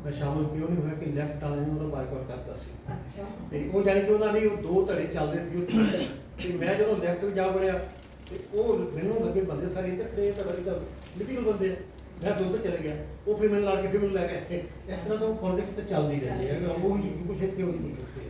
ਮੈਂ ਸ਼ਾਮਲ ਕਿਉਂ ਨਹੀਂ ਹੋਇਆ ਕਿ ਲੈਫਟ ਵਾਲਿਆਂ ਨੇ ਉਹਦਾ ਬਾਈਕਾਟ ਕਰਤਾ ਸੀ। ਅੱਛਾ। ਤੇ ਉਹ ਜਾਨੀ ਕਿ ਉਹਨਾਂ ਦੇ ਉਹ ਦੋ ਧੜੇ ਚੱਲਦੇ ਸੀ ਉੱਥੇ। ਤੇ ਮੈਂ ਜਦੋਂ ਲੈਫਟ ਜਾ ਵੜਿਆ ਤੇ ਉਹ ਮੈਨੂੰ ਲੱਗੇ ਬੰਦੇ ਸਾਰੇ ਇੱਧਰ ਖੜੇ ਤਾਂ ਬੜੀ ਤਾਂ ਲਿਟੀਕਲ ਬੰਦੇ ਆ। ਮੈਂ ਦੋ ਤੇ ਚਲੇ ਗਿਆ। ਉਹ ਫਿਰ ਮੈਨੂੰ ਲਾ ਕੇ ਫਿਰ ਮੈਨੂੰ ਲੈ ਗਏ। ਇਸ ਤਰ੍ਹਾਂ ਤਾਂ ਪੋਲਿਟਿਕਸ ਤੇ ਚੱਲਦੀ ਰਹਿੰਦੀ ਹੈ। ਉਹ ਕੁਛ ਇੱਥੇ ਹੋਈ ਉੱਥੇ